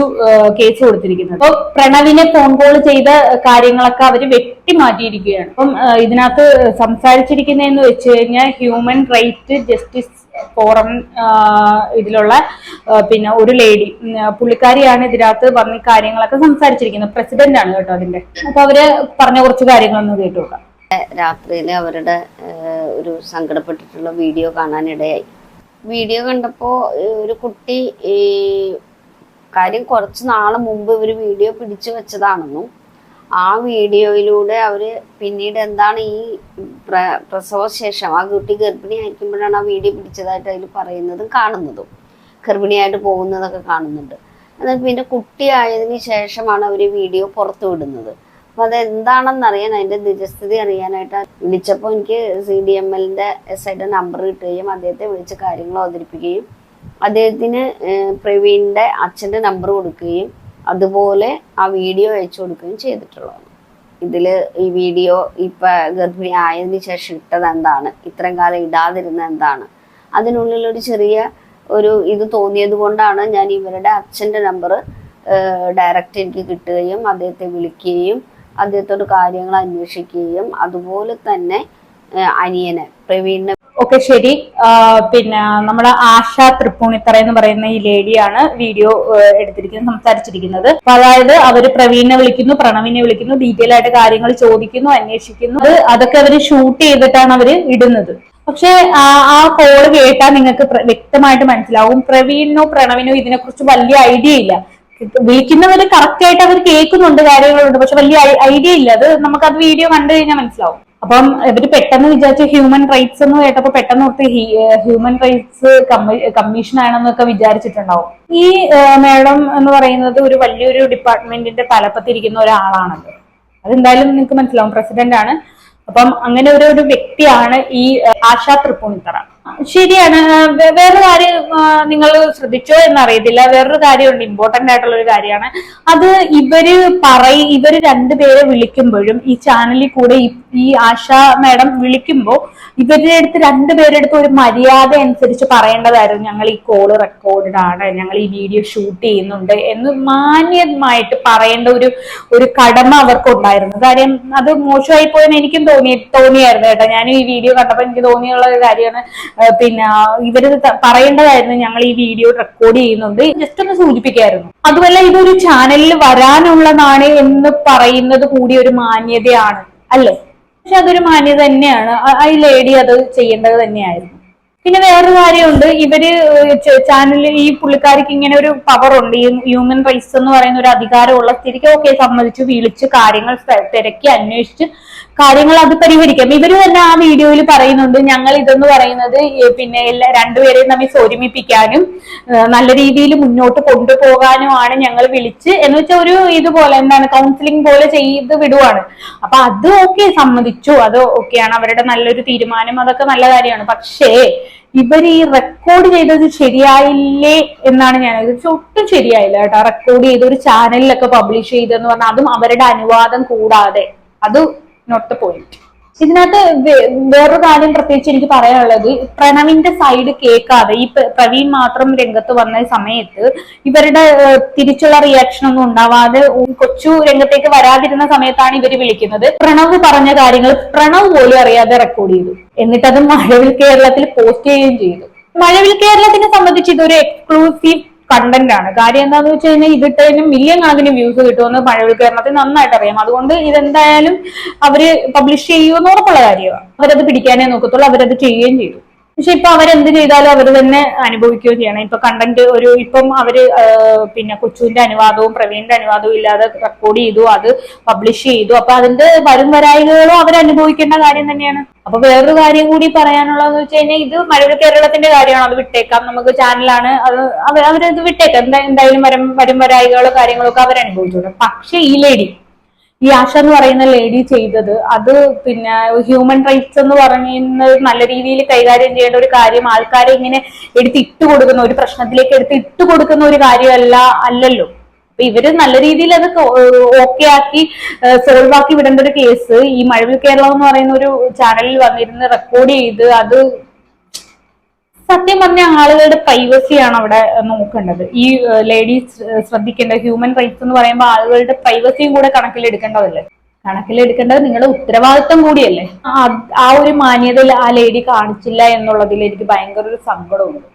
കേസ് കൊടുത്തിരിക്കുന്നത്. അപ്പൊ പ്രണവിനെ ഫോൺ കോൾ ചെയ്ത കാര്യങ്ങളൊക്കെ അവർ വെട്ടിമാറ്റിയിരിക്കുകയാണ്. അപ്പം ഇതിനകത്ത് സംസാരിച്ചിരിക്കുന്നതെന്ന് വെച്ച് കഴിഞ്ഞാൽ ഹ്യൂമൻ റൈറ്റ് ജസ്റ്റിസ് ഫോറം ഇതിലുള്ള പിന്നെ ഒരു ലേഡി പുള്ളിക്കാരിയാണ് ഇതിനകത്ത് വന്ന് കാര്യങ്ങളൊക്കെ സംസാരിച്ചിരിക്കുന്നത്. പ്രസിഡന്റ് ആണ് കേട്ടോ അതിന്റെ. അപ്പൊ അവർ പറഞ്ഞ കുറച്ച് കാര്യങ്ങളൊന്ന് കേട്ടു നോക്കാം. രാത്രിയിൽ അവരുടെ ഒരു സങ്കടപ്പെട്ടിട്ടുള്ള വീഡിയോ കാണാനിടയായി. വീഡിയോ കണ്ടപ്പോൾ ഒരു കുട്ടി ഈ കാര്യം കുറച്ച് നാളെ മുമ്പ് ഇവർ വീഡിയോ പിടിച്ചു വെച്ചതാണെന്നും ആ വീഡിയോയിലൂടെ അവർ പിന്നീട് എന്താണ് ഈ പ്ര പ്രസവശേഷം ആ കുട്ടി ഗർഭിണി ആയിരിക്കുമ്പോഴാണ് ആ വീഡിയോ പിടിച്ചതായിട്ട് അതിൽ പറയുന്നതും കാണുന്നതും ഗർഭിണിയായിട്ട് പോകുന്നതൊക്കെ കാണുന്നുണ്ട്. എന്നാൽ പിന്നെ കുട്ടിയായതിനു ശേഷമാണ് അവർ വീഡിയോ പുറത്തു വിടുന്നത് അപ്പൊ അത് എന്താണെന്ന് അറിയാൻ അതിന്റെ നിജസ്ഥിതി അറിയാനായിട്ട് വിളിച്ചപ്പോൾ എനിക്ക് സി ഡി എം എല്ലിന്റെ എസ് ഐയുടെ നമ്പർ കിട്ടുകയും അദ്ദേഹത്തെ വിളിച്ച് കാര്യങ്ങൾ അവതരിപ്പിക്കുകയും അദ്ദേഹത്തിന് പ്രവീണിന്റെ അച്ഛന്റെ നമ്പർ കൊടുക്കുകയും അതുപോലെ ആ വീഡിയോ അയച്ചു കൊടുക്കുകയും ചെയ്തിട്ടുള്ളതാണ്. ഇതിൽ ഈ വീഡിയോ ഇപ്പൊ ഗർഭിണി ആയതിന് ശേഷം ഇട്ടത് എന്താണ്? ഇത്രയും കാലം ഇടാതിരുന്ന എന്താണ്? അതിനുള്ളിൽ ഒരു ചെറിയ ഒരു ഇത് തോന്നിയത് കൊണ്ടാണ് ഞാൻ ഇവരുടെ അച്ഛന്റെ നമ്പർ ഡയറക്റ്റ് എനിക്ക് കിട്ടുകയും അദ്ദേഹത്തെ വിളിക്കുകയും അദ്ദേഹത്തോട് കാര്യങ്ങൾ അന്വേഷിക്കുകയും അതുപോലെ തന്നെ അനിയനെ പ്രവീണിനെ. ഓക്കെ ശരി. പിന്നെ നമ്മുടെ ആശ തൃപ്പൂണിത്തറ എന്ന് പറയുന്ന ഈ ലേഡിയാണ് വീഡിയോ എടുത്തിരിക്കുന്നത് സംസാരിച്ചിരിക്കുന്നത്. അപ്പൊ അതായത് അവർ പ്രവീണിനെ വിളിക്കുന്നു പ്രണവിനെ വിളിക്കുന്നു ഡീറ്റെയിൽ ആയിട്ട് കാര്യങ്ങൾ ചോദിക്കുന്നു അന്വേഷിക്കുന്നു. അത് അതൊക്കെ അവർ ഷൂട്ട് ചെയ്തിട്ടാണ് അവർ ഇടുന്നത്. പക്ഷെ ആ കോൾ കേട്ടാൽ നിങ്ങൾക്ക് വ്യക്തമായിട്ട് മനസ്സിലാവും. പ്രവീണിനോ പ്രണവിനോ ഇതിനെക്കുറിച്ച് വലിയ ഐഡിയ ഇല്ല. വിളിക്കുന്നവര് കറക്റ്റ് ആയിട്ട് അവർ കേൾക്കുന്നുണ്ട് കാര്യങ്ങളുണ്ട്. പക്ഷെ വലിയ ഐഡിയ ഇല്ല. അത് നമുക്കത് വീഡിയോ കണ്ടു കഴിഞ്ഞാൽ മനസ്സിലാവും. അപ്പം ഇവർ പെട്ടെന്ന് വിചാരിച്ച ഹ്യൂമൻ റൈറ്റ്സ് എന്ന് കേട്ടപ്പോ പെട്ടെന്ന് ഓർത്ത് ഹ്യൂമൻ റൈറ്റ്സ് കമ്മീഷൻ ആണെന്നൊക്കെ വിചാരിച്ചിട്ടുണ്ടാവും. ഈ മാഡം എന്ന് പറയുന്നത് ഒരു വലിയൊരു ഡിപ്പാർട്ട്മെന്റിന്റെ തലപ്പത്തിരിക്കുന്ന ഒരാളാണല്ലോ. അതെന്തായാലും നിങ്ങൾക്ക് മനസ്സിലാവും. പ്രസിഡന്റ് ആണ്. അപ്പം അങ്ങനെ ഒരു ഒരു വ്യക്തിയാണ് ഈ ആശാ തൃപ്പൂണിത്തറ. ശരിയാണ്. വേറൊരു കാര്യം നിങ്ങൾ ശ്രദ്ധിച്ചോ എന്നറിയത്തില്ല. വേറൊരു കാര്യമുണ്ട് ഇമ്പോർട്ടന്റ് ആയിട്ടുള്ള ഒരു കാര്യമാണ്. അത് ഇവർ പറയ ഇവർ രണ്ടുപേരെ വിളിക്കുമ്പോഴും ഈ ചാനലിൽ കൂടെ ഈ- ആശ മാഡം വിളിക്കുമ്പോ ഇവരുടെ അടുത്ത് രണ്ടുപേരുടെ അടുത്ത് ഒരു മര്യാദ അനുസരിച്ച് പറയേണ്ടതായിരുന്നു. ഞങ്ങൾ ഈ കോൾ റെക്കോർഡഡ് ആണ് ഞങ്ങൾ ഈ വീഡിയോ ഷൂട്ട് ചെയ്യുന്നുണ്ട് എന്ന് മാന്യമായിട്ട് പറയേണ്ട ഒരു ഒരു കടമ അവർക്കുണ്ടായിരുന്നു. കാര്യം അത് മോശമായി പോയെന്ന് എനിക്കും തോന്നി തോന്നിയായിരുന്നു കേട്ടോ. ഞാൻ ഈ വീഡിയോ കണ്ടപ്പോൾ എനിക്ക് തോന്നിയുള്ള ഒരു കാര്യമാണ്. പിന്നെ ഇവർ പറയേണ്ടതായിരുന്നു ഞങ്ങൾ ഈ വീഡിയോ റെക്കോർഡ് ചെയ്യുന്നുണ്ട്. ജസ്റ്റ് ഒന്ന് സൂചിപ്പിക്കായിരുന്നു. അതുമല്ല ഇതൊരു ചാനലിൽ വരാനുള്ളതാണ് എന്ന് പറയുന്നത് കൂടി ഒരു മാന്യതയാണ് അല്ലേ? പക്ഷെ അതൊരു മാന്യത തന്നെയാണ്. ഈ ലേഡി അത് ചെയ്യേണ്ടത് തന്നെയായിരുന്നു. പിന്നെ വേറൊരു കാര്യമുണ്ട്. ഇവർ ചാനലിൽ ഈ പുള്ളിക്കാർക്ക് ഇങ്ങനെ ഒരു പവർ ഉണ്ട്. ഈ ഹ്യൂമൻ റൈറ്റ്സ് എന്ന് പറയുന്ന ഒരു അധികാരമുള്ള സ്ഥിതിക്ക് ഓക്കെ സമ്മതിച്ച് വിളിച്ച് കാര്യങ്ങൾ തിരക്കി അന്വേഷിച്ച് കാര്യങ്ങൾ അത് പരിഹരിക്കാം. ഇവർ തന്നെ ആ വീഡിയോയിൽ പറയുന്നുണ്ട് ഞങ്ങൾ ഇതെന്ന് പറയുന്നത് പിന്നെ എല്ലാ രണ്ടുപേരെയും തമ്മിൽ ഒരുമിപ്പിക്കാനും നല്ല രീതിയിൽ മുന്നോട്ട് കൊണ്ടുപോകാനുമാണ് ഞങ്ങൾ വിളിച്ച് എന്ന് വെച്ചാൽ ഒരു ഇതുപോലെ എന്താണ് കൗൺസിലിംഗ് പോലെ ചെയ്ത് വിടുവാണ്. അപ്പൊ അത് ഓക്കെ സമ്മതിച്ചു. അത് ഓക്കെയാണ്. അവരുടെ നല്ലൊരു തീരുമാനം അതൊക്കെ നല്ല കാര്യമാണ്. പക്ഷേ ഇവർ ഈ റെക്കോർഡ് ചെയ്തത് ശരിയായില്ലേ എന്നാണ് ഞാൻ ഒട്ടും ശരിയായില്ല കേട്ടോ. റെക്കോർഡ് ചെയ്ത് ഒരു ചാനലിലൊക്കെ പബ്ലിഷ് ചെയ്തെന്ന് പറഞ്ഞാൽ അതും അവരുടെ അനുവാദം കൂടാതെ. അത് നോട്ട് ദ പോയിന്റ് ഇതിനകത്ത് വേറൊരു കാര്യം പ്രത്യേകിച്ച് എനിക്ക് പറയാനുള്ളത്. പ്രണവിന്റെ സൈഡ് കേൾക്കാതെ ഈ പ്രവീൺ മാത്രം രംഗത്ത് വന്ന സമയത്ത് ഇവരുടെ തിരിച്ചുള്ള റിയാക്ഷൻ ഒന്നും ഉണ്ടാവാതെ കൊച്ചു രംഗത്തേക്ക് വരാതിരുന്ന സമയത്താണ് ഇവർ വിളിക്കുന്നത്. പ്രണവ് പറഞ്ഞ കാര്യങ്ങൾ പ്രണവ് പോലും അറിയാതെ റെക്കോർഡ് ചെയ്തു. എന്നിട്ട് അത് മഴവിൽ കേരളത്തിൽ പോസ്റ്റ് ചെയ്യുകയും ചെയ്തു. മഴവിൽ കേരളത്തിനെ സംബന്ധിച്ച് ഇതൊരു എക്സ്ക്ലൂസീവ് കണ്ടന്റ് ആണ്. കാര്യം എന്താന്ന് വെച്ച് കഴിഞ്ഞാൽ ഇതിട്ടതിന് മില്യൺ കണക്കിന് വ്യൂസ് കിട്ടുമെന്ന് പഴവൽക്കരണത്തിൽ നന്നായിട്ട് അറിയാം. അതുകൊണ്ട് ഇതെന്തായാലും അവർ പബ്ലിഷ് ചെയ്യുമെന്ന് ഉറപ്പുള്ള കാര്യമാണ് അവരത് പിടിക്കാനേ നോക്കത്തുള്ളൂ അവരത് ചെയ്യുകയും ചെയ്തു. പക്ഷെ ഇപ്പൊ അവരെന്ത് ചെയ്താലും അവർ തന്നെ അനുഭവിക്കുകയും ചെയ്യണം. ഇപ്പൊ കണ്ടന്റ് ഒരു ഇപ്പം അവർ പിന്നെ കൊച്ചുവിന്റെ അനുവാദവും പ്രവീണിന്റെ അനുവാദവും ഇല്ലാതെ റെക്കോർഡ് ചെയ്തു അത് പബ്ലിഷ് ചെയ്തു. അപ്പൊ അതിന്റെ വരും വരായികകളും അവർ അനുഭവിക്കേണ്ട കാര്യം തന്നെയാണ്. അപ്പൊ വേറൊരു കാര്യം കൂടി പറയാനുള്ളതെന്ന് വെച്ച് കഴിഞ്ഞാൽ ഇത് മഴവിൽ കേരളത്തിന്റെ കാര്യമാണ്? അത് വിട്ടേക്കാം. നമുക്ക് ചാനലാണ്. അത് അവർ അവരത് വിട്ടേക്കാം. എന്താ എന്തായാലും വരം വരും വരായികളോ കാര്യങ്ങളൊക്കെ അവരനുഭവിച്ചോളും പക്ഷെ ഈ ലേഡി ഈ ആശ എന്ന് പറയുന്ന ലേഡി ചെയ്തത് അത് പിന്നെ ഹ്യൂമൻ റൈറ്റ്സ് എന്ന് പറയുന്നത് നല്ല രീതിയിൽ കൈകാര്യം ചെയ്യേണ്ട ഒരു കാര്യം. ആൾക്കാരെ ഇങ്ങനെ എടുത്ത് ഇട്ട് കൊടുക്കുന്ന ഒരു പ്രശ്നത്തിലേക്ക് എടുത്ത് ഇട്ട് കൊടുക്കുന്ന ഒരു കാര്യമല്ല അല്ലല്ലോ. അപ്പൊ ഇവർ നല്ല രീതിയിൽ അത് ഓക്കെ ആക്കി സോൾവ് ആക്കി വിടേണ്ട ഒരു കേസ് ഈ മഴവിൽ കേരളം എന്ന് പറയുന്ന ഒരു ചാനലിൽ വന്നിരുന്ന് റെക്കോർഡ് ചെയ്ത് അത് സത്യം പറഞ്ഞ ആളുകളുടെ പ്രൈവസിയാണ് അവിടെ നോക്കേണ്ടത്. ഈ ലേഡീസ് ശ്രദ്ധിക്കേണ്ട ഹ്യൂമൻ റൈറ്റ്സ് എന്ന് പറയുമ്പോൾ ആളുകളുടെ പ്രൈവസിയും കൂടെ കണക്കിലെടുക്കേണ്ടതല്ലേ? കണക്കിലെടുക്കേണ്ടത് നിങ്ങളുടെ ഉത്തരവാദിത്വം കൂടിയല്ലേ? ആ- ഒരു മാന്യതയിൽ ആ ലേഡി കാണിച്ചില്ല എന്നുള്ളതിൽ എനിക്ക് ഭയങ്കര ഒരു സങ്കടമുണ്ട്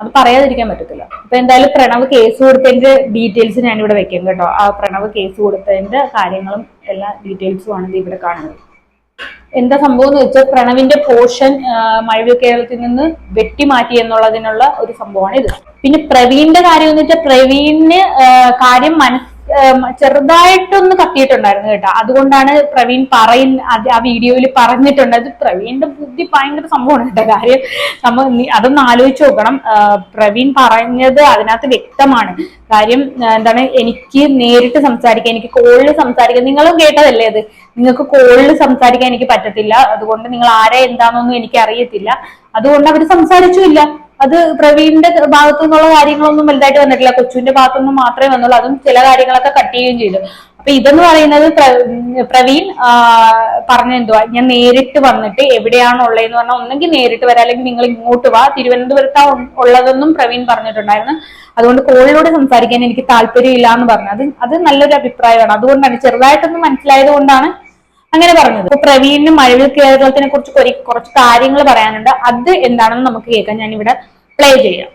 അത് പറയാതിരിക്കാൻ പറ്റത്തില്ല. അപ്പൊ എന്തായാലും പ്രണവ് കേസ് കൊടുത്തതിന്റെ ഡീറ്റെയിൽസ് ഞാൻ ഇവിടെ വെക്കും കേട്ടോ. ആ പ്രണവ് കേസ് കൊടുത്തതിന്റെ കാര്യങ്ങളും എല്ലാ ഡീറ്റെയിൽസും ആണ് ഇവിടെ കാണുന്നത്. എന്താ സംഭവം എന്ന് വെച്ചാൽ പ്രണവിന്റെ പോർഷൻ മഴവിൽ കേരളത്തിൽ നിന്ന് വെട്ടിമാറ്റി എന്നുള്ളതിനുള്ള ഒരു സംഭവമാണ് ഇത്. പിന്നെ പ്രവീണിന്റെ കാര്യം എന്ന് വെച്ചാൽ പ്രവീണിന് കാര്യം മനസ് ആ, ചെറുതായിട്ടൊന്ന് കത്തിയിട്ടുണ്ടായിരുന്നു കേട്ടോ. അതുകൊണ്ടാണ് പ്രവീൺ പറയുന്ന ആ വീഡിയോയിൽ പറഞ്ഞിട്ടുണ്ട്. അത് പ്രവീണിന്റെ ബുദ്ധി ഭയങ്കര സംഭവമാണ് കേട്ടോ കാര്യം. നമ്മൾ അതൊന്ന് ആലോചിച്ച് നോക്കണം. പ്രവീൺ പറഞ്ഞത് അതിനകത്ത് വ്യക്തമാണ്. കാര്യം എന്താണ് എനിക്ക് നേരിട്ട് സംസാരിക്കാൻ എനിക്ക് കോളിൽ സംസാരിക്കാൻ നിങ്ങളും കേട്ടതല്ലേ അത്? നിങ്ങൾക്ക് കോളിൽ സംസാരിക്കാൻ എനിക്ക് പറ്റത്തില്ല. അതുകൊണ്ട് നിങ്ങൾ ആരെ എന്താണെന്നൊന്നും എനിക്ക് അറിയത്തില്ല അതുകൊണ്ട് അവർ സംസാരിച്ചുമില്ല അത് പ്രവീണിന്റെ ഭാഗത്തു നിന്നുള്ള കാര്യങ്ങളൊന്നും വലുതായിട്ട് വന്നിട്ടില്ല. കൊച്ചുവിന്റെ ഭാഗത്തുനിന്ന് മാത്രമേ വന്നുള്ളൂ. അതും ചില കാര്യങ്ങളൊക്കെ കട്ട് ചെയ്യുകയും ചെയ്തു. അപ്പൊ ഇതെന്ന് പറയുന്നത് പ്ര- പ്രവീൺ പറഞ്ഞ എന്തുവാ? ഞാൻ നേരിട്ട് വന്നിട്ട് എവിടെയാണ് ഉള്ളതെന്ന് പറഞ്ഞാൽ ഒന്നെങ്കിൽ നേരിട്ട് വരാം. അല്ലെങ്കിൽ നിങ്ങൾ ഇങ്ങോട്ട് വാ. തിരുവനന്തപുരത്താ ഉള്ളതെന്നും പ്രവീൺ പറഞ്ഞിട്ടുണ്ടായിരുന്നു. അതുകൊണ്ട് കോളിലൂടെ സംസാരിക്കാൻ എനിക്ക് താല്പര്യമില്ല എന്ന് പറഞ്ഞു. അത് അത് നല്ലൊരു അഭിപ്രായമാണ്. അതുകൊണ്ടാണ് ചെറുതായിട്ടൊന്ന് മനസ്സിലായത് കൊണ്ടാണ് അങ്ങനെ പറഞ്ഞത്. അപ്പൊ പ്രവീണിനും മഴവിൽ കേരളത്തിനെ കുറിച്ച് കുറച്ച് കാര്യങ്ങൾ പറയാനുണ്ട്. അത് എന്താണെന്ന് നമുക്ക് കേൾക്കാം. ഞാൻ ഇവിടെ പ്ലേ ചെയ്യാം.